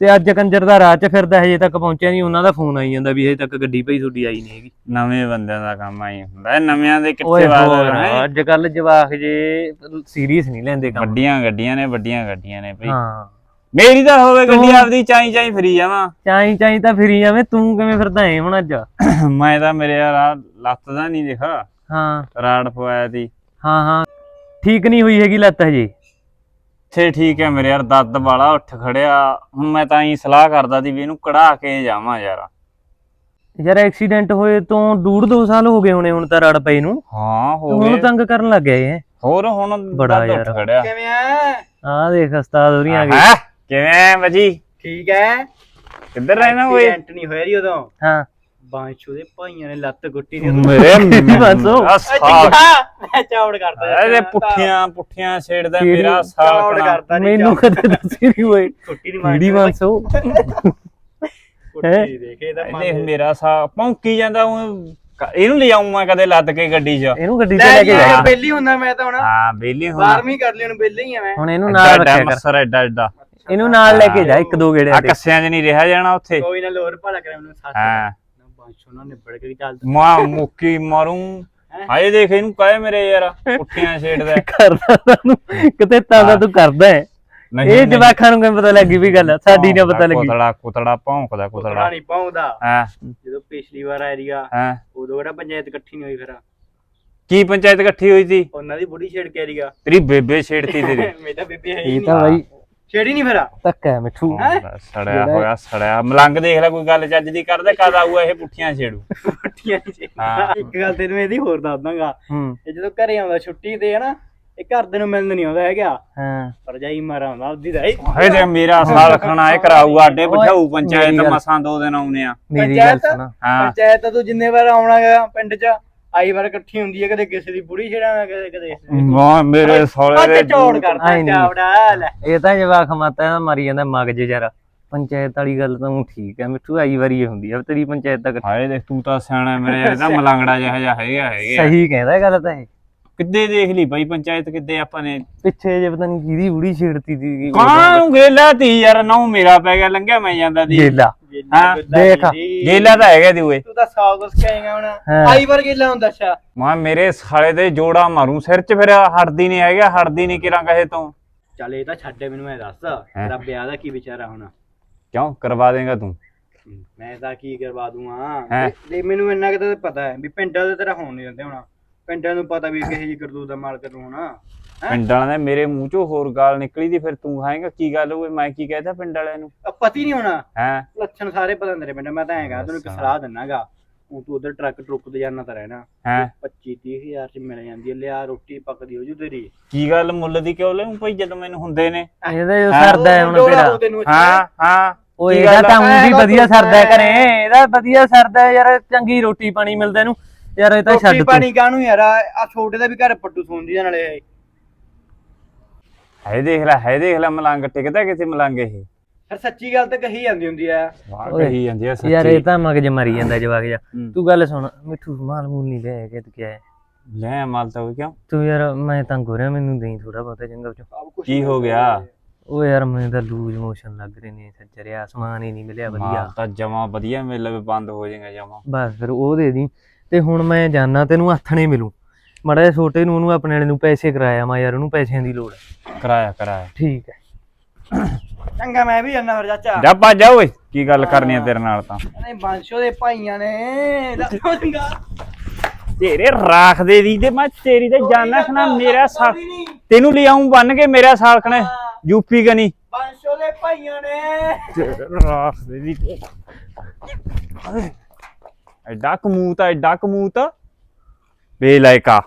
ਤੇ ਅੱਜ ਕੰਜਰ ਦਾ ਰਾਹ 'ਚ ਫਿਰਦਾ ਹਜੇ ਤੱਕ ਪਹੁੰਚਿਆ ਨਹੀਂ ਉਹਨਾਂ ਦਾ ਫੋਨ ਆਈ ਜਾਂਦਾ ਵੀ ਹਜੇ ਤੱਕ ਗੱਡੀ ਭਾਈ ਤੁਹਾਡੀ ਆਈ ਨਹੀਂ ਹੈਗੀ। ਨਵੇਂ ਬੰਦਿਆਂ ਦਾ ਕੰਮ ਆਈ ਹੁੰਦਾ ਨਵਿਆਂ ਦੇ ਕਿੱਥੇ ਬਾਦ ਹੈ ਅੱਜ ਕੱਲ ਜਵਾਕ ਜੇ ਸੀਰੀਅਸ ਨਹੀਂ ਲੈਂਦੇ ਕੰਮ। ਵੱਡੀਆਂ ਗੱਡੀਆਂ ਨੇ ਵੱਡੀਆਂ ਗੱਡੀਆਂ ਨੇ ਭਈ ਹਾਂ। ਮੇਰੀ ਤਾਂ ਹੋਵੇ ਗੱਡੀ ਆਪਦੀ ਚਾਈ ਚਾਈ ਫਰੀ ਜਾਵਾਂ। ਚਾਈ ਚਾਈ ਤਾਂ ਫਿਰੀ ਜਾਵੇਂ ਤੂੰ ਕਿਵੇਂ ਫਿਰਦਾ ਏ ਹੁਣ ਅੱਜ? ਮੈਂ ਤਾਂ ਮੇਰੇ ਯਾਰ ਲੱਤ ਦਾ ਨਹੀਂ ਦਿਖਾ। ਹਾਂ। ਰਾੜ ਪਵਾਇਆ ਦੀ ਹਾਂ ਹਾਂ। ਠੀਕ ਨਹੀਂ ਹੋਈ ਹੈਗੀ ਲੱਤ ਹਜੇ? ਇੱਥੇ ਠੀਕ ਹੈ ਮੇਰੇ ਯਾਰ ਦੱਦ ਵਾਲਾ ਉੱਠ ਖੜਿਆ। ਹੁਣ ਮੈਂ ਤਾਂ ਹੀ ਸਲਾਹ ਕਰਦਾ ਸੀ ਵੀ ਇਹਨੂੰ ਕਢਾ ਕੇ ਜਾਵਾਂ ਯਾਰ। ਯਾਰ ਐਕਸੀਡੈਂਟ ਹੋਏ ਤੋਂ ਡੂਢ ਦੋ ਸਾਲ ਹੋ ਗਏ ਹੋਣੇ ਹੁਣ ਤਾਂ ਰੜ ਪਈ ਨੂੰ। ਹਾਂ ਹੋ ਹੁਣ ਗਏ। ਤੰਗ ਕਰਨ ਲੱਗ ਗਏ ਇਹ ਹੋਰ ਹੁਣ ਬੜਾ ਯਾਰ। ਖੜਿਆ। ਕਿਵੇਂ ਆ ਆਹ ਦੇਖ ਉਸਤਾਦ ਹੋਰੀ ਆ ਗਏ। ਹੈਂ? ਕਿਵੇਂ ਬਜੀ? ਠੀਕ ਹੈ ਕਿੱਧਰ ਰਹਿਣਾ ਓਏ? ਐਕਸੀਡੈਂਟ ਨਹੀਂ ਹੋਇਆ ਜੀ ਉਦੋਂ? ਹਾਂ। ਬਾਂਸ਼ੂ ਦੇ ਭਾਈਆਂ ਨੇ ਲੱਤ ਗੁੱਟੀ ਮੇਰੇ ਬਸੋ। ਮੈਂ ਚੌੜ ਕਰਦਾ ਇਹਦੇ ਪੁੱਠੀਆਂ ਪੁੱਠੀਆਂ ਛੇੜਦਾ? ਮੇਰਾ ਸਾਲ ਕਰਦਾ ਮੈਨੂੰ ਕਦੇ ਦੱਸੀ ਨਹੀਂ ਹੋਏ ਗੁੱਟੀ ਨਹੀਂ ਕਿਹੜੀ ਮਾਨਸੋ ਗੁੱਟੀ ਦੇਖੇ ਇਹਦਾ ਦੇਖ ਮੇਰਾ ਸਾਲ ਭੌਂਕੀ ਜਾਂਦਾ ਊਂ। ਇਹਨੂੰ ਲਿਆਉਂ ਮੈਂ ਕਦੇ ਲੱਦ ਕੇ ਗੱਡੀ 'ਚ। ਇਹਨੂੰ ਗੱਡੀ ਤੇ ਲੈ ਕੇ ਜਾ ਬੇਲੀ ਹੁੰਦਾ ਮੈਂ ਤਾਂ ਹੁਣ। ਹਾਂ ਬੇਲੀ ਹੋਣਾ 12ਵੀਂ ਕਰ ਲਈ ਹੁਣ ਬੇਲੀ ਹੀ ਆ ਮੈਂ। ਹੁਣ ਇਹਨੂੰ ਨਾਲ ਰੱਖਿਆ ਕਰ। ਮਸਰ ਐਡਾ ਐਡਾ। ਇਹਨੂੰ ਨਾਲ ਲੈ ਕੇ ਜਾ ਇੱਕ ਦੋ ਗੇੜੇ ਆ ਤੇ ਕੱਸਿਆਂ 'ਚ ਨਹੀਂ ਰਿਹਾ ਜਾਣਾ ਉੱਥੇ। ਕੋਈ ਨਾ ਲੋਰ ਭਾਲਾ ਕਰੇ ਮੈਨੂੰ ਸੱਸ। ਹਾਂ। ਬਾਂਸ਼ੂ ਨਾਲ ਨਿਬੜ ਕੇ ਚੱਲਦਾ ਮਾਂ ਮੁੱਕੀ ਮਾਰੂੰ। ਹਾਏ ਦੇਖ ਇਹਨੂੰ ਕਾਹੇ ਮੇਰੇ ਯਾਰ ਪੁੱਠੀਆਂ ਛੇੜਦਾ। ਕਰਦਾ ਤੁਹਾਨੂੰ ਕਿਤੇ ਤਾਂ ਦਾ ਤੂੰ ਕਰਦਾ ਹੈ। ਇਹ ਜਵਾਖਾਂ ਨੂੰ ਕਿਵੇਂ ਪਤਾ ਲੱਗੀ ਵੀ ਗੱਲ? ਸਾਡੀ ਨਾ ਪਤਾ ਲੱਗੀ। ਕੁਤੜਾ ਕੁਤੜਾ ਭੌਂਕਦਾ ਕੁਤੜਾ। ਨਹੀਂ ਪਾਉਂਦਾ ਹਾਂ। ਜਦੋਂ ਪਿਛਲੀ ਵਾਰ ਆਇਆ ਸੀਗਾ ਹਾਂ। ਉਦੋਂ ਕਿਹੜਾ ਪੰਚਾਇਤ ਇਕੱਠੀ ਨਹੀਂ ਹੋਈ ਫਿਰ? ਕੀ ਪੰਚਾਇਤ ਇਕੱਠੀ ਹੋਈ ਸੀ? ਉਹਨਾਂ ਦੀ ਬੁੜੀ ਛੇੜ ਕੇ ਆਰੀਗਾ ਤੇਰੀ ਬੇਬੇ ਛੇੜਤੀ ਤੇਰੀ। ਮੇਰੀ ਤਾਂ ਬੀਬੀ ਹੈ ਇਹ ਤਾਂ ਬਾਈ ਛੇੜੀ ਨਹੀਂ ਫਿਰ ਧੱਕਾ ਹੈ ਮਿੱਠੂ। ਸੜਿਆ ਹੋਇਆ ਸੜਿਆ। ਮਲੰਗ ਦੇਖ ਲੈ ਕੋਈ ਗੱਲ ਚੱਜ ਦੀ ਕਰਦਾ ਕਦ ਆਊਗਾ ਇਹ ਪੁੱਠੀਆਂ ਛੇੜੂ? ਪੁੱਠੀਆਂ ਨਹੀਂ ਹਾਂ। ਛੇੜਦਾ ਇੱਕ ਗੱਲ ਤੈਨੂੰ ਇਹਦੀ ਹੋਰ ਦੱਸ ਦਾਂਗਾ ਹੂੰ। ਇਹ ਜਦੋਂ ਘਰੇ ਆਉਂਦਾ ਛੁੱਟੀ ਤੇ ਹਨਾ ਇਹ ਘਰ ਦੇ ਨੂੰ ਮਿਲਣ ਨਹੀਂ ਆਉਂਦਾ ਹੈਗਾ। ਹਾਂ। ਪਰਜਾਈ ਮਾਰਾ ਆਉਂਦਾ ਉਹਦੀ ਦਾ। ਹੀ ਹਏ ਤੇ ਮੇਰਾ ਸਾਲ ਖਣਾ ਇਹ ਕਰਾਊਗਾ ਅੱਡੇ ਬਿਠਾਊ ਮੇਰੀ ਪੰਚਾਇਤ ਗੱਲ- ਮਸਾਂ ਦੋ ਦਿਨ ਆਉਨੇ ਆ। ਮੇਰੀ ਗੱਲ ਪੰਚਾਇਤ? ਸੁਣ। ਹਾਂ। ਪੰਚਾਇਤ ਤਾਂ ਤੂੰ ਜਿੰਨੇ ਵਾਰ ਆਉਣਾ ਗਾ ਪਿੰਡ 'ਚ ਆਈ ਵਾਰ ਇਕੱਠੀ ਹੁੰਦੀ ਹੈ ਕਦੇ ਕਿਸੇ ਦੀ ਬੁੜੀ ਛੇੜਾਂਗਾ ਕਦੇ ਕਦੇ ਦੀ। ਵਾਹ ਮੇਰੇ ਸਾਲੇ ਅੱਜ ਦੇ ਚੌੜ ਕਰਦਾ ਆਈ। ਚਾਵੜਾ ਲੈ ਇਹ ਤਾਂ ਜਵਾਖ ਮਾਤਾ ਦਾ ਮਾਰੀ ਜਾਂਦਾ ਮਗਜ ਯਾਰ ਪੰਚਾਇਤ ਵਾਲੀ ਗੱਲ ਤਾਂ ਊਂ ਠੀਕ ਹੈ ਮਿੱਠੂ ਆਈ ਵਾਰੀ ਇਹ ਹੁੰਦੀ ਆ ਤੇਰੀ ਪੰਚਾਇਤ ਤਾਂ ਹਾਏ ਦੇਖ ਤੂੰ ਤਾਂ ਸਿਆਣਾ ਮੇਰੇ ਯਾਰ ਇਹਦਾ ਮਲੰਗੜਾ ਜਿਹਾ ਜਿਹਾ ਹੈਗਾ ਹੈਗਾ ਸਹੀ ਕਹਿੰਦਾ ਗੱਲ ਤਾਂ ਇਹ ਕਿੱਦੇ ਦੇਖ ਲਈ ਬਾਈ ਪੰਚਾਇਤ ਕਿੱਦੇ ਆਪਾਂ ਨੇ? ਪਿੱਛੇ ਜੇ ਪਤਾ ਨਹੀਂ ਕਿਹਦੀ ਬੁੜੀ ਛੇੜਤੀ ਸੀ ਕਾਂ ਨੂੰ ਗੇਲਾ ਤੀ ਯਾਰ ਨੌ ਮੇਰਾ ਪੈ ਗਿਆ ਲੰਘਿਆ ਮੈਂ ਜਾਂਦਾ ਦੀ ਗੇਲਾ। ਹਾਂ, ਦੇਖ। ਗੇਲਾ ਤਾਂ ਹੈਗਾ ਦੀ ਓਏ। ਤੂੰ ਤਾਂ ਸੌ ਕੁਛ ਕਹੇਗਾ ਹੁਣ। ਆਈ ਵਾਰ ਗੇਲਾ ਹੁੰਦਾ ਅੱਛਾ। ਮਾਂ ਮੇਰੇ ਸਾਲੇ ਦੇ ਜੋੜਾ ਮਾਰੂ ਸਿਰ 'ਚ ਫਿਰ ਹਟਦੀ ਨਹੀਂ ਹੈਗਾ ਹਟਦੀ ਨਹੀਂ ਕਿਰਾਂ ਕਹੇ ਤੋਂ। ਚੱਲ ਇਹ ਤਾਂ ਛੱਡ ਮੈਨੂੰ ਇਹ ਦੱਸ। ਤੇਰਾ ਵਿਆਹ ਦਾ ਕੀ ਵਿਚਾਰਾ ਹੁਣ? ਕਿਉਂ? ਕਰਵਾ ਦੇਗਾ ਤੂੰ। ਮੈਂ ਤਾਂ ਕੀ ਕਰਵਾ ਦੂੰਗਾ। ਮੈਨੂੰ ਇੰਨਾ ਕਿਤੇ ਪਤਾ ਹੈ ਵੀ ਪਿੰਡਾਂ ਦੇ ਤੇਰਾ ਹੋਣ ਨਹੀਂ ਦਿੰਦੇ ਹੁਣ। ਪਿੰਡਾਂ ਨੂੰ ਪਤਾ ਵੀ ਕਿਹੇ ਜੀ ਕਰਤੂਤ ਦਾ ਮਾਲਕ ਹੋਣਾ ਪਿੰਡ ਵਾਲਿਆਂ ਦੇ ਮੇਰੇ ਮੂੰਹ 'ਚੋਂ ਹੋਰ ਗਾਲ ਨਿਕਲੀ ਦੀ ਫਿਰ ਤੂੰ ਖਾਏਗਾ ਕੀ ਗੱਲ ਹੋਵੇ ਮੈਂ ਕੀ ਕਹਿਤਾ ਪਿੰਡ ਵਾਲਿਆਂ ਨੂੰ? ਆ ਪਤੀ ਨਹੀਂ ਹੋਣਾ? ਹੈ? ਲੱਛਣ ਸਾਰੇ ਪਤਾ ਤੇਰੇ ਪਿੰਡ ਮੈਂ ਤਾਂ ਐਂ ਤੈਨੂੰ ਇੱਕ ਸਲਾਹ ਦਿੰਨਾਗਾ ਤੂੰ ਤੂੰ ਉਧਰ ਟਰੱਕ ਟਰੁੱਕ ਤੇ ਜਾਣਾ ਤਾਂ ਰਹਿਣਾ। ਹੈ? 25 30000 ਚ ਮਿਲ ਜਾਂਦੀ ਹੈ ਲਿਆ ਰੋਟੀ ਪੱਕਦੀ ਹੋ ਜੂ ਤੇਰੀ। ਕੀ ਗੱਲ ਮੁੱਲ ਦੀ ਕਿਉਂ ਲੈਉਂ ਭਾਈ ਜਦੋਂ ਮੈਨੂੰ ਹੁੰਦੇ ਨੇ? ਇਹਦਾ ਜੋ ਸਰਦਾ ਹੈ ਹੁਣ ਤੇਰਾ। ਹਾਂ ਹਾਂ। ਉਹ ਇਹਦਾ? ਤਾਂ ਊਂ ਵੀ ਵਧੀਆ ਸਰਦਾ ਘਰੇ। ਇਹਦਾ ਵਧੀਆ ਸਰਦਾ ਹੈ ਯਾਰ ਚੰਗੀ ਰੋਟੀ ਪਾਣੀ ਮਿਲਦਾ ਇਹਨੂੰ। ਯਾਰ ਇਹ ਤਾਂ ਰੋਟੀ ਛੱਡ ਤੂੰ। ਪਾਣੀ ਕਾਹਨੂੰ ਯਾਰ? ਆ ਛੋਟੇ ਦਾ ਵੀ ਘਰ ਪੱਟੂ ਸੌਂਦੀ ਆ ਨਾਲੇ। ਇਹ। ਹੈ ਦੇਖ ਲੈ ਹੈ ਦੇਖ ਲੈ ਮਲੰਗ ਟਿਕਦਾ ਕਿਤੇ ਮਲੰਗ ਇਹ? ਫਿਰ ਸੱਚੀ ਗੱਲ ਤਾਂ ਕਹੀ ਜਾਂਦੀ ਹੁੰਦੀ ਆ। ਵਾਹ ਓਏ, ਕਹੀ ਜਾਂਦੀ ਆ ਸੱਚੀ। ਯਾਰ ਇਹ ਤਾਂ ਮਗਜ ਮਰੀ ਜਾਂਦਾ ਜਵਾਕ ਜਾ ਹੂੰ। ਤੂੰ ਗੱਲ ਸੁਣ ਮਿੱਠੂ ਮਾਲ ਮੂਲ ਨਹੀਂ ਲੈ ਕੇ ਤੂੰ ਕਿਹਾ। ਲੈ ਮਾਲ ਤਾਂ ਉਹ ਕਿਉਂ? ਤੂੰ ਯਾਰ ਮੈਂ ਤੰਗ ਹੋ ਰਿਹਾ ਮੈਨੂੰ ਦੇਈ ਥੋੜਾ ਬਹੁਤਾ ਚੰਗਾ ਚੋਂ ਸਭ ਕੁਛ ਕੀ ਹੋ ਗਿਆ? ਉਹ ਯਾਰ ਮੈਨੂੰ ਤਾਂ ਲੂਜ਼ ਮੋਸ਼ਨ ਲੱਗ ਰਹੇ ਨੇ ਸੱਜਰਿਆ ਸਮਾਨ ਹੀ ਨਹੀਂ ਮਿਲਿਆ ਵਧੀਆ। ਮਾਲ ਤਾਂ ਜਮਾ ਵਧੀਆ ਮਿਲ ਲਵੇ ਬੰਦ ਹੋ ਜਾਏਗਾ ਜਮਾ। ਬਸ ਫਿਰ ਉਹ ਦੇ ਦੀ। ਤੇ ਹੁਣ ਮੈਂ ਜਾਣਾ ਤੈਨੂੰ ਹੱਥਣੇ ਮਿਲੂ। ਮੜਾ ਜਿਹਾ ਛੋਟੇ ਨੂੰ ਉਹਨੂੰ ਆਪਣੇ ਵਾਲੇ ਨੂੰ ਪੈਸੇ ਕਰਾਇਆ ਮੈਂ ਯਾਰ ਉਹਨੂੰ ਪੈਸਿਆਂ ਦੀ ਲੋੜ ਹੈ। ਕਰਾਇਆ ਕਰਾਇਆ। ਠੀਕ ਹੈ। ਚੰਗਾ ਮੈਂ ਵੀ ਜਾਣਾ ਫਿਰ ਚਾਚਾ। ਜਾ ਭੱਜ ਜਾ ਓਏ ਕੀ ਗੱਲ ਕਰਨੀ ਆ ਤੇਰੇ ਨਾਲ ਤਾਂ। ਨਹੀਂ ਬਾਂਸ਼ੋ ਦੇ ਭਾਈਆਂ ਨੇ ਦੱਸੋ ਚੰਗਾ। ਤੇਰੇ ਰਾਖ ਦੇ ਦੀ ਤੇ ਮੈਂ ਤੇਰੀ ਤੇ ਜਾਨਾ ਖਣਾ ਮੇਰਾ ਸਾਲ ਤੈਨੂੰ ਲਿਆਉਂ ਬੰਨ ਕੇ ਮੇਰਾ ਸਾਲ ਖਣੇ ਯੂਪੀ ਗਨੀ ਬਾਂਸ਼ੋ ਦੇ ਭਾਈਆਂ ਨੇ। ਰਾਖ ਦੇ ਦੀ ਤੇ ਐਡਾ ਕਮੂਤ ਐਡਾ ਕਮੂਤ। ਬੇਲਾਇਕਾ।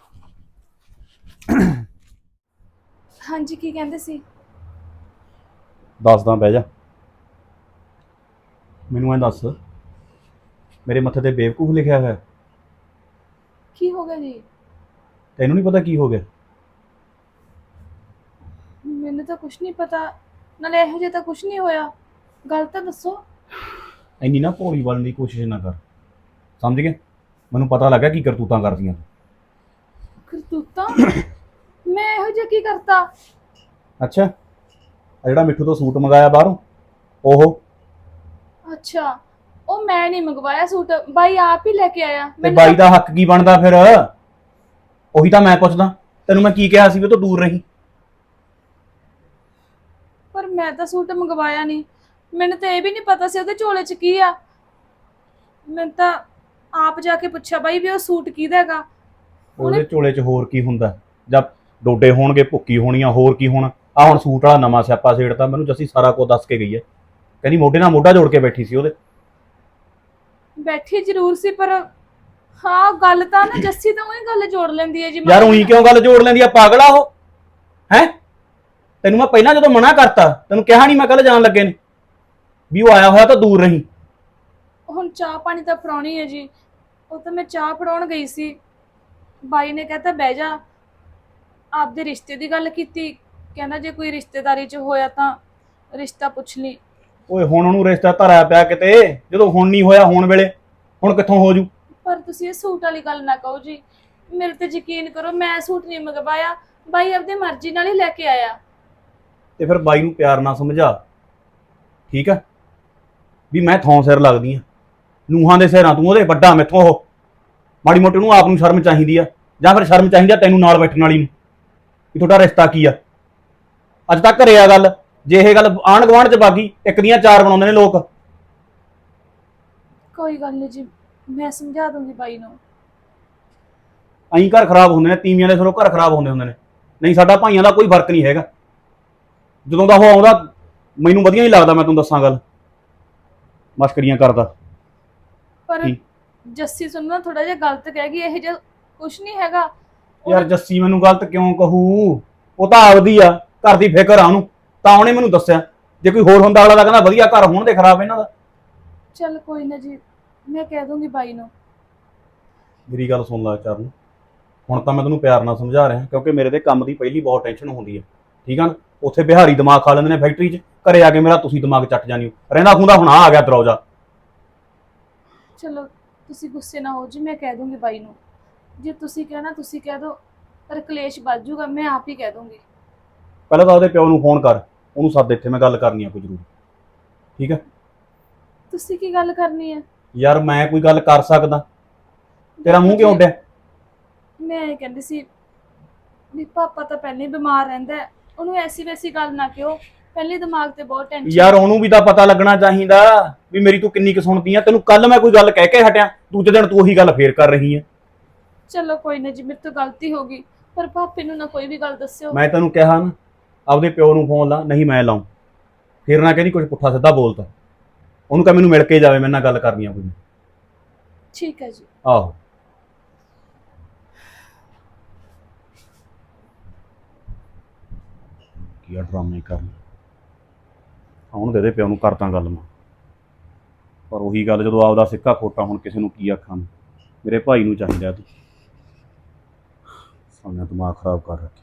ਹਾਂਜੀ ਕੀ ਕਹਿੰਦੇ ਸੀ? ਦੱਸਦਾ ਬਹਿ ਜਾ। ਮੈਨੂੰ ਐਂ ਦੱਸ ਮੇਰੇ ਮੱਥੇ ਤੇ ਬੇਵਕੂਫ ਲਿਖਿਆ ਹੋਇਆ। ਕੀ ਹੋ ਗਿਆ ਜੀ? ਤੈਨੂੰ ਨਹੀਂ ਪਤਾ ਕੀ ਹੋ ਗਿਆ? ਮੈਨੂੰ ਤਾਂ ਕੁਝ ਨਹੀਂ ਪਤਾ। ਨਾਲੇ ਇਹੋ ਜਿਹਾ ਤਾਂ ਕੁਝ ਨਹੀਂ ਹੋਇਆ। ਗੱਲ ਤਾਂ ਦੱਸੋ। ਇੰਨੀ ਨਾ ਭੋਲੀ ਬਣਨ ਦੀ ਕੋਸ਼ਿਸ਼ ਨਾ ਕਰ। ਸਮਝ ਗਿਆ ਮੈਨੂੰ ਪਤਾ ਲੱਗਾ ਕੀ ਕਰਤੂਤਾਂ ਕਰਦੀਆਂ ਤੂੰ। ਕਰਤੂਤਾਂ? ਮੈਂ ਇਹੋ ਜਿਹਾ ਕੀ ਕਰਤਾ? ਅੱਛਾ ਆ ਜਿਹੜਾ ਮਿੱਠੂ ਤੋਂ ਸੂਟ ਮੰਗਾਇਆ ਬਾਹਰੋਂ ਉਹ? ਅੱਛਾ ਉਹ ਮੈਂ ਨਹੀਂ ਮੰਗਵਾਇਆ ਸੂਟ। ਬਾਈ ਆਪ ਹੀ ਲੈ ਕੇ ਆਇਆ। ਤੇ ਮੈਨੂੰ ਬਾਈ ਦਾ ਹੱਕ ਕੀ ਬਣਦਾ ਫਿਰ? ਉਹੀ ਤਾਂ ਮੈਂ ਪੁੱਛਦਾ। ਤੈਨੂੰ ਮੈਂ ਕੀ ਕਿਹਾ ਸੀ ਵੀ ਉਹ ਤੋਂ ਦੂਰ ਰਹੀ? ਪਰ ਮੈਂ ਤਾਂ ਸੂਟ ਮੰਗਵਾਇਆ ਨਹੀਂ। ਮੈਨੂੰ ਤਾਂ ਇਹ ਵੀ ਨਹੀਂ ਪਤਾ ਸੀ ਉਹਦੇ ਝੋਲੇ 'ਚ ਕੀ ਆ। ਮੈਂ ਤਾਂ ਆਪ ਜਾ ਕੇ ਪੁੱਛਿਆ ਬਾਈ ਵੀ ਉਹ ਸੂਟ ਕਿਹਦਾ ਹੈਗਾ? ਉਹਦੇ ਝੋਲੇ 'ਚ ਹੋਰ ਕੀ ਹੁੰਦਾ? ਜਾਂ ਡੋਡੇ ਹੋਣਗੇ ਭੁੱਕੀ ਹੋਣੀਆਂ ਹੋਰ ਕੀ ਹੋਣਾ? ਆ ਹੁਣ ਸੂਟ ਵਾਲਾ ਨਵਾਂ ਸਿਆਪਾ ਛੇੜਤਾ ਮੈਨੂੰ ਜੱਸੀ ਸਾਰਾ ਕੁਝ ਦੱਸ ਕੇ ਗਈ ਹੈ ਕਹਿੰਦੀ ਮੋਢੇ ਨਾਲ ਮੋਢਾ ਜੋੜ ਕੇ ਬੈਠੀ ਸੀ ਉਹਦੇ। ਬੈਠੀ ਜ਼ਰੂਰ ਸੀ ਪਰ ਹਾਂ ਗੱਲ ਤਾਂ ਨਾ ਜੱਸੀ ਤਾਂ ਉਹੀ ਗੱਲ ਜੋੜ ਲੈਂਦੀ ਹੈ ਜੀ ਯਾਰ ਉਹੀ ਕਿਉਂ ਗੱਲ ਜੋੜ ਲੈਂਦੀ ਆ ਪਾਗਲਾ ਉਹ? ਹੈ? ਤੈਨੂੰ ਮੈਂ ਪਹਿਲਾਂ ਜਦੋਂ ਮਨਾ ਕਰਤਾ ਤੈਨੂੰ ਕਿਹਾ ਨਹੀਂ ਮੈਂ ਕੱਲ ਜਾਣ ਲੱਗੇ ਨੇ ਵੀ ਉਹ ਆਇਆ ਹੋਇਆ ਤਾਂ ਦੂਰ ਰਹੀ। ਹੁਣ ਚਾਹ ਪਾਣੀ ਤਾਂ ਫੜਾਉਣੀ ਹੈ ਜੀ। ਉਹ ਤਾਂ ਮੈਂ ਚਾਹ ਫੜਾਉਣ ਗਈ ਸੀ। ਬਾਈ ਨੇ ਕਹਤਾ ਬਹਿ ਜਾ। ਆਪਦੇ ਰਿਸ਼ਤੇ ਦੀ ਗੱਲ ਕੀਤੀ। ਕਹਿੰਦਾ ਜੇ ਕੋਈ ਰਿਸ਼ਤੇਦਾਰੀ 'ਚ ਹੋਇਆ ਤਾਂ ਰਿਸ਼ਤਾ ਪੁੱਛ ਲਈ। ਓਏ ਹੁਣ ਉਹਨੂੰ ਰਿਸ਼ਤਾ ਧਰਿਆ ਪਿਆ ਕਿਤੇ? ਜਦੋਂ ਹੁਣ ਨਹੀਂ ਹੋਇਆ ਹੁਣ ਵੇਲੇ ਹੁਣ ਕਿੱਥੋਂ ਹੋ ਜੂ? ਪਰ ਤੁਸੀਂ ਇਹ ਸੂਟ ਵਾਲੀ ਗੱਲ ਨਾ ਕਹੋ ਜੀ। ਮੇਰੇ ਤੇ ਯਕੀਨ ਕਰੋ ਮੈਂ ਸੂਟ ਨਹੀਂ ਮੰਗਵਾਇਆ। ਬਾਈ ਆਪਦੀ ਮਰਜ਼ੀ ਨਾਲ ਹੀ ਲੈ ਕੇ ਆਇਆ। ਤੇ ਫਿਰ ਬਾਈ ਨੂੰ ਪਿਆਰ ਨਾਲ ਸਮਝਾ। ਠੀਕ ਆ? ਵੀ ਮੈਂ ਥੋਂ ਸਿਰ ਲੱਗਦੀ ਆ। ਨੂਹਾਂ ਦੇ ਸਿਰਾਂ ਤੂੰ ਉਹਦੇ ਵੱਡਾ ਮੈਥੋਂ ਉਹ। ਮਾੜੀ ਮੋਟੀ ਨੂੰ ਆਪ ਨੂੰ ਸ਼ਰਮ ਚਾਹੀਦੀ ਆ। ਜਾਂ ਫਿਰ ਸ਼ਰਮ ਚਾਹੀਦੀ ਆ ਤੈਨੂੰ ਨਾਲ ਬੈਠਣ ਵਾਲੀ ਨੂੰ ਵੀ ਤੁਹਾਡਾ ਰਿਸ਼ਤਾ ਕੀ ਆ। ਅੱਜ ਤੱਕ ਘਰੇ ਆ ਗੱਲ ਜੇ ਇਹ ਗੱਲ ਆਂਢ ਗੁਆਂਢ ਚ ਬਾਗੀ ਇੱਕ ਦੀਆਂ ਚਾਰ ਬਣਾਉਂਦੇ ਨੇ ਲੋਕ। ਕੋਈ ਗੱਲ ਨਹੀਂ ਜੀ ਮੈਂ ਸਮਝਾ ਦੂੰਗੀ ਬਾਈ ਨੂੰ। ਐਂ ਘਰ ਖਰਾਬ ਹੁੰਦੇ ਨੇ ਤੀਵੀਆਂ ਦੇ ਸਿਰੋਂ ਘਰ ਖਰਾਬ ਹੁੰਦੇ ਹੁੰਦੇ ਨੇ। ਨਹੀਂ ਸਾਡਾ ਭਾਈਆਂ ਦਾ ਕੋਈ ਫ਼ਰਕ ਨਹੀਂ ਹੈਗਾ। ਜਦੋਂ ਦਾ ਉਹ ਆਉਂਦਾ ਮੈਨੂੰ ਵਧੀਆ ਨਹੀਂ ਲੱਗਦਾ ਮੈਂ ਤੁਹਾਨੂੰ ਦੱਸਾਂ ਗੱਲ। ਮਸ਼ਕਰੀਆਂ ਕਰਦਾ। ਪਰ ਕੀ? ਜੱਸੀ ਸੁਣ ਨਾ ਥੋੜਾ ਜਿਹਾ ਗਲਤ ਕਹਿ ਗਈ ਇਹ ਜਿਹਾ ਕੁਝ ਨਹੀਂ ਹੈਗਾ। ਯਾਰ ਜੱਸੀ ਮੈਨੂੰ ਗਲਤ ਕਿਉਂ ਕਹੂ? ਉਹ ਤਾਂ ਆਪਦੀ ਆ ਘਰ ਦੀ ਫਿਕਰ ਆ ਉਹਨੂੰ। ਤਾਂ ਉਹਨੇ ਮੈਨੂੰ ਦੱਸਿਆ ਜੇ ਕੋਈ ਹੋਰ ਹੁੰਦਾ ਅਗਲਾ ਤਾਂ ਕਹਿੰਦਾ ਵਧੀਆ ਘਰ ਹੋਣ ਦੇ ਖਰਾਬ ਇਹਨਾਂ ਦਾ। ਚੱਲ ਕੋਈ ਨਾ ਜੀ ਮੈਂ ਕਹਿ ਦੂੰਗੀ ਬਾਈ ਨੂੰ। ਮੇਰੀ ਗੱਲ ਸੁਣ ਲੈ ਚਰਨ। ਹੁਣ ਤਾਂ ਮੈਂ ਤੈਨੂੰ ਪਿਆਰ ਨਾਲ ਸਮਝਾ ਰਿਹਾ ਕਿਉਂਕਿ ਮੇਰੇ ਤੇ ਕੰਮ ਦੀ ਪਹਿਲੀ ਬਹੁਤ ਟੈਨਸ਼ਨ ਹੁੰਦੀ ਹੈ ਠੀਕ ਆ ਨਾ? ਉੱਥੇ ਬਿਹਾਰੀ ਦਿਮਾਗ ਖਾ ਲੈਂਦੇ ਨੇ ਫੈਕਟਰੀ 'ਚ ਘਰੇ ਆ ਕੇ ਮੇਰਾ ਤੁਸੀਂ ਦਿਮਾਗ ਚੱਟ ਜਾਣੀ ਹੋ ਰਹਿੰਦਾ ਖੁੰਦਾ ਹੁਣ ਆ ਆ ਗਿਆ ਦਰੌਜਾ ਚਲੋ ਤੁਸੀਂ ਗੁੱਸੇ ਨਾ ਹੋ ਜੀ ਮੈਂ ਕਹਿ ਦੂੰਗੀ ਬਾਈ ਨੂੰ। ਜੇ ਤੁਸੀਂ ਕਹਿਣਾ ਤੁਸੀਂ ਕਹਿ ਦਿਓ ਪਰ ਕਲੇਸ਼ ਵੱਧ ਜਾਊਗਾ ਮੈਂ ਆਪ ਹੀ ਕਹਿ ਦੂੰਗੀ। ਪਹਿਲਾਂ ਤਾਂ ਉਹਦੇ ਪਿਓ ਨੂੰ ਫੋਨ ਕਰ ਉਹਨੂੰ ਸੱਦ ਇੱਥੇ ਮੈਂ ਗੱਲ ਕਰਨੀ ਆ ਕੋਈ ਜ਼ਰੂਰ। ਠੀਕ ਹੈ ਤੁਸੀਂ ਕੀ ਗੱਲ ਕਰਨੀ ਹੈ ਯਾਰ ਮੈਂ ਕੋਈ ਗੱਲ ਕਰ ਸਕਦਾ? ਤੇਰਾ ਮੂੰਹ ਕਿਉਂ ਉੱਡਿਆ? ਮੈਂ ਇਹ ਕਹਿੰਦੀ ਸੀ ਵੀ ਪਾਪਾ ਤਾਂ ਪਹਿਲਾਂ ਹੀ ਬਿਮਾਰ ਰਹਿੰਦਾ ਹੈ। ਉਹਨੂੰ ਐਸੀ ਵੈਸੀ ਗੱਲ ਨਾ ਕਿਉਂ ਪਹਿਲੇ ਦਿਮਾਗ ਤੇ ਬਹੁਤ ਟੈਨਸ਼ਨ ਯਾਰ ਉਹਨੂੰ ਵੀ ਤਾਂ ਪਤਾ ਲੱਗਣਾ ਚਾਹੀਦਾ ਵੀ ਮੇਰੀ ਤੂੰ ਕਿੰਨੀ ਕੁ ਸੁਣਦੀ ਆ। ਤੈਨੂੰ ਕੱਲ ਮੈਂ ਕੋਈ ਗੱਲ ਕਹਿ ਕੇ ਹਟਿਆ ਦੂਜੇ ਦਿਨ ਤੂੰ ਉਹੀ ਗੱਲ ਫੇਰ ਕਰ ਰਹੀ ਆ। ਚਲੋ ਕੋਈ ਨਾ ਜੀ ਮੇਰੇ ਤੋਂ ਗਲਤੀ ਹੋ ਗਈ ਪਰ ਪਾਪੇ ਨੂੰ ਨਾ ਕੋਈ ਵੀ ਗੱਲ ਦੱਸਿਓ। ਮੈਂ ਤੈਨੂੰ ਕਿਹਾ ਨਾ ਆਪਦੇ ਪਿਓ ਨੂੰ ਫੋਨ ਲਾ ਨਹੀਂ ਮੈਂ ਲਾਉਂ। ਫਿਰ ਨਾ ਕਹਿੰਦੀ ਕੁਝ ਪੁੱਠਾ ਸਿੱਧਾ ਬੋਲਤਾ ਉਹਨੂੰ ਕਹ ਮੈਨੂੰ ਮਿਲ ਕੇ ਜਾਵੇ ਮੇਰੇ ਨਾਲ ਗੱਲ ਕਰਨੀ ਆ ਕੋਈ। ਠੀਕ ਹੈ ਜੀ। ਆਹੋ। ਕੀ ਡਰਾਮੇ ਕਰਨ? ਹੁਣ ਦੇ ਦੇ ਪਿਓ ਨੂੰ ਕਰਤਾ ਗੱਲ ਮੈਂ। ਪਰ ਉਹੀ ਗੱਲ ਜਦੋਂ ਆਪਦਾ ਸਿੱਕਾ ਖੋਟਾ ਹੁਣ ਕਿਸੇ ਨੂੰ ਕੀ ਆਖਾਂ ਮੇਰੇ ਭਾਈ ਨੂੰ ਚਾਹੀਦਾ ਤੂੰ। ਸਾਡਾ ਦਿਮਾਗ ਖਰਾਬ ਕਰ ਰੱਖਿਆ।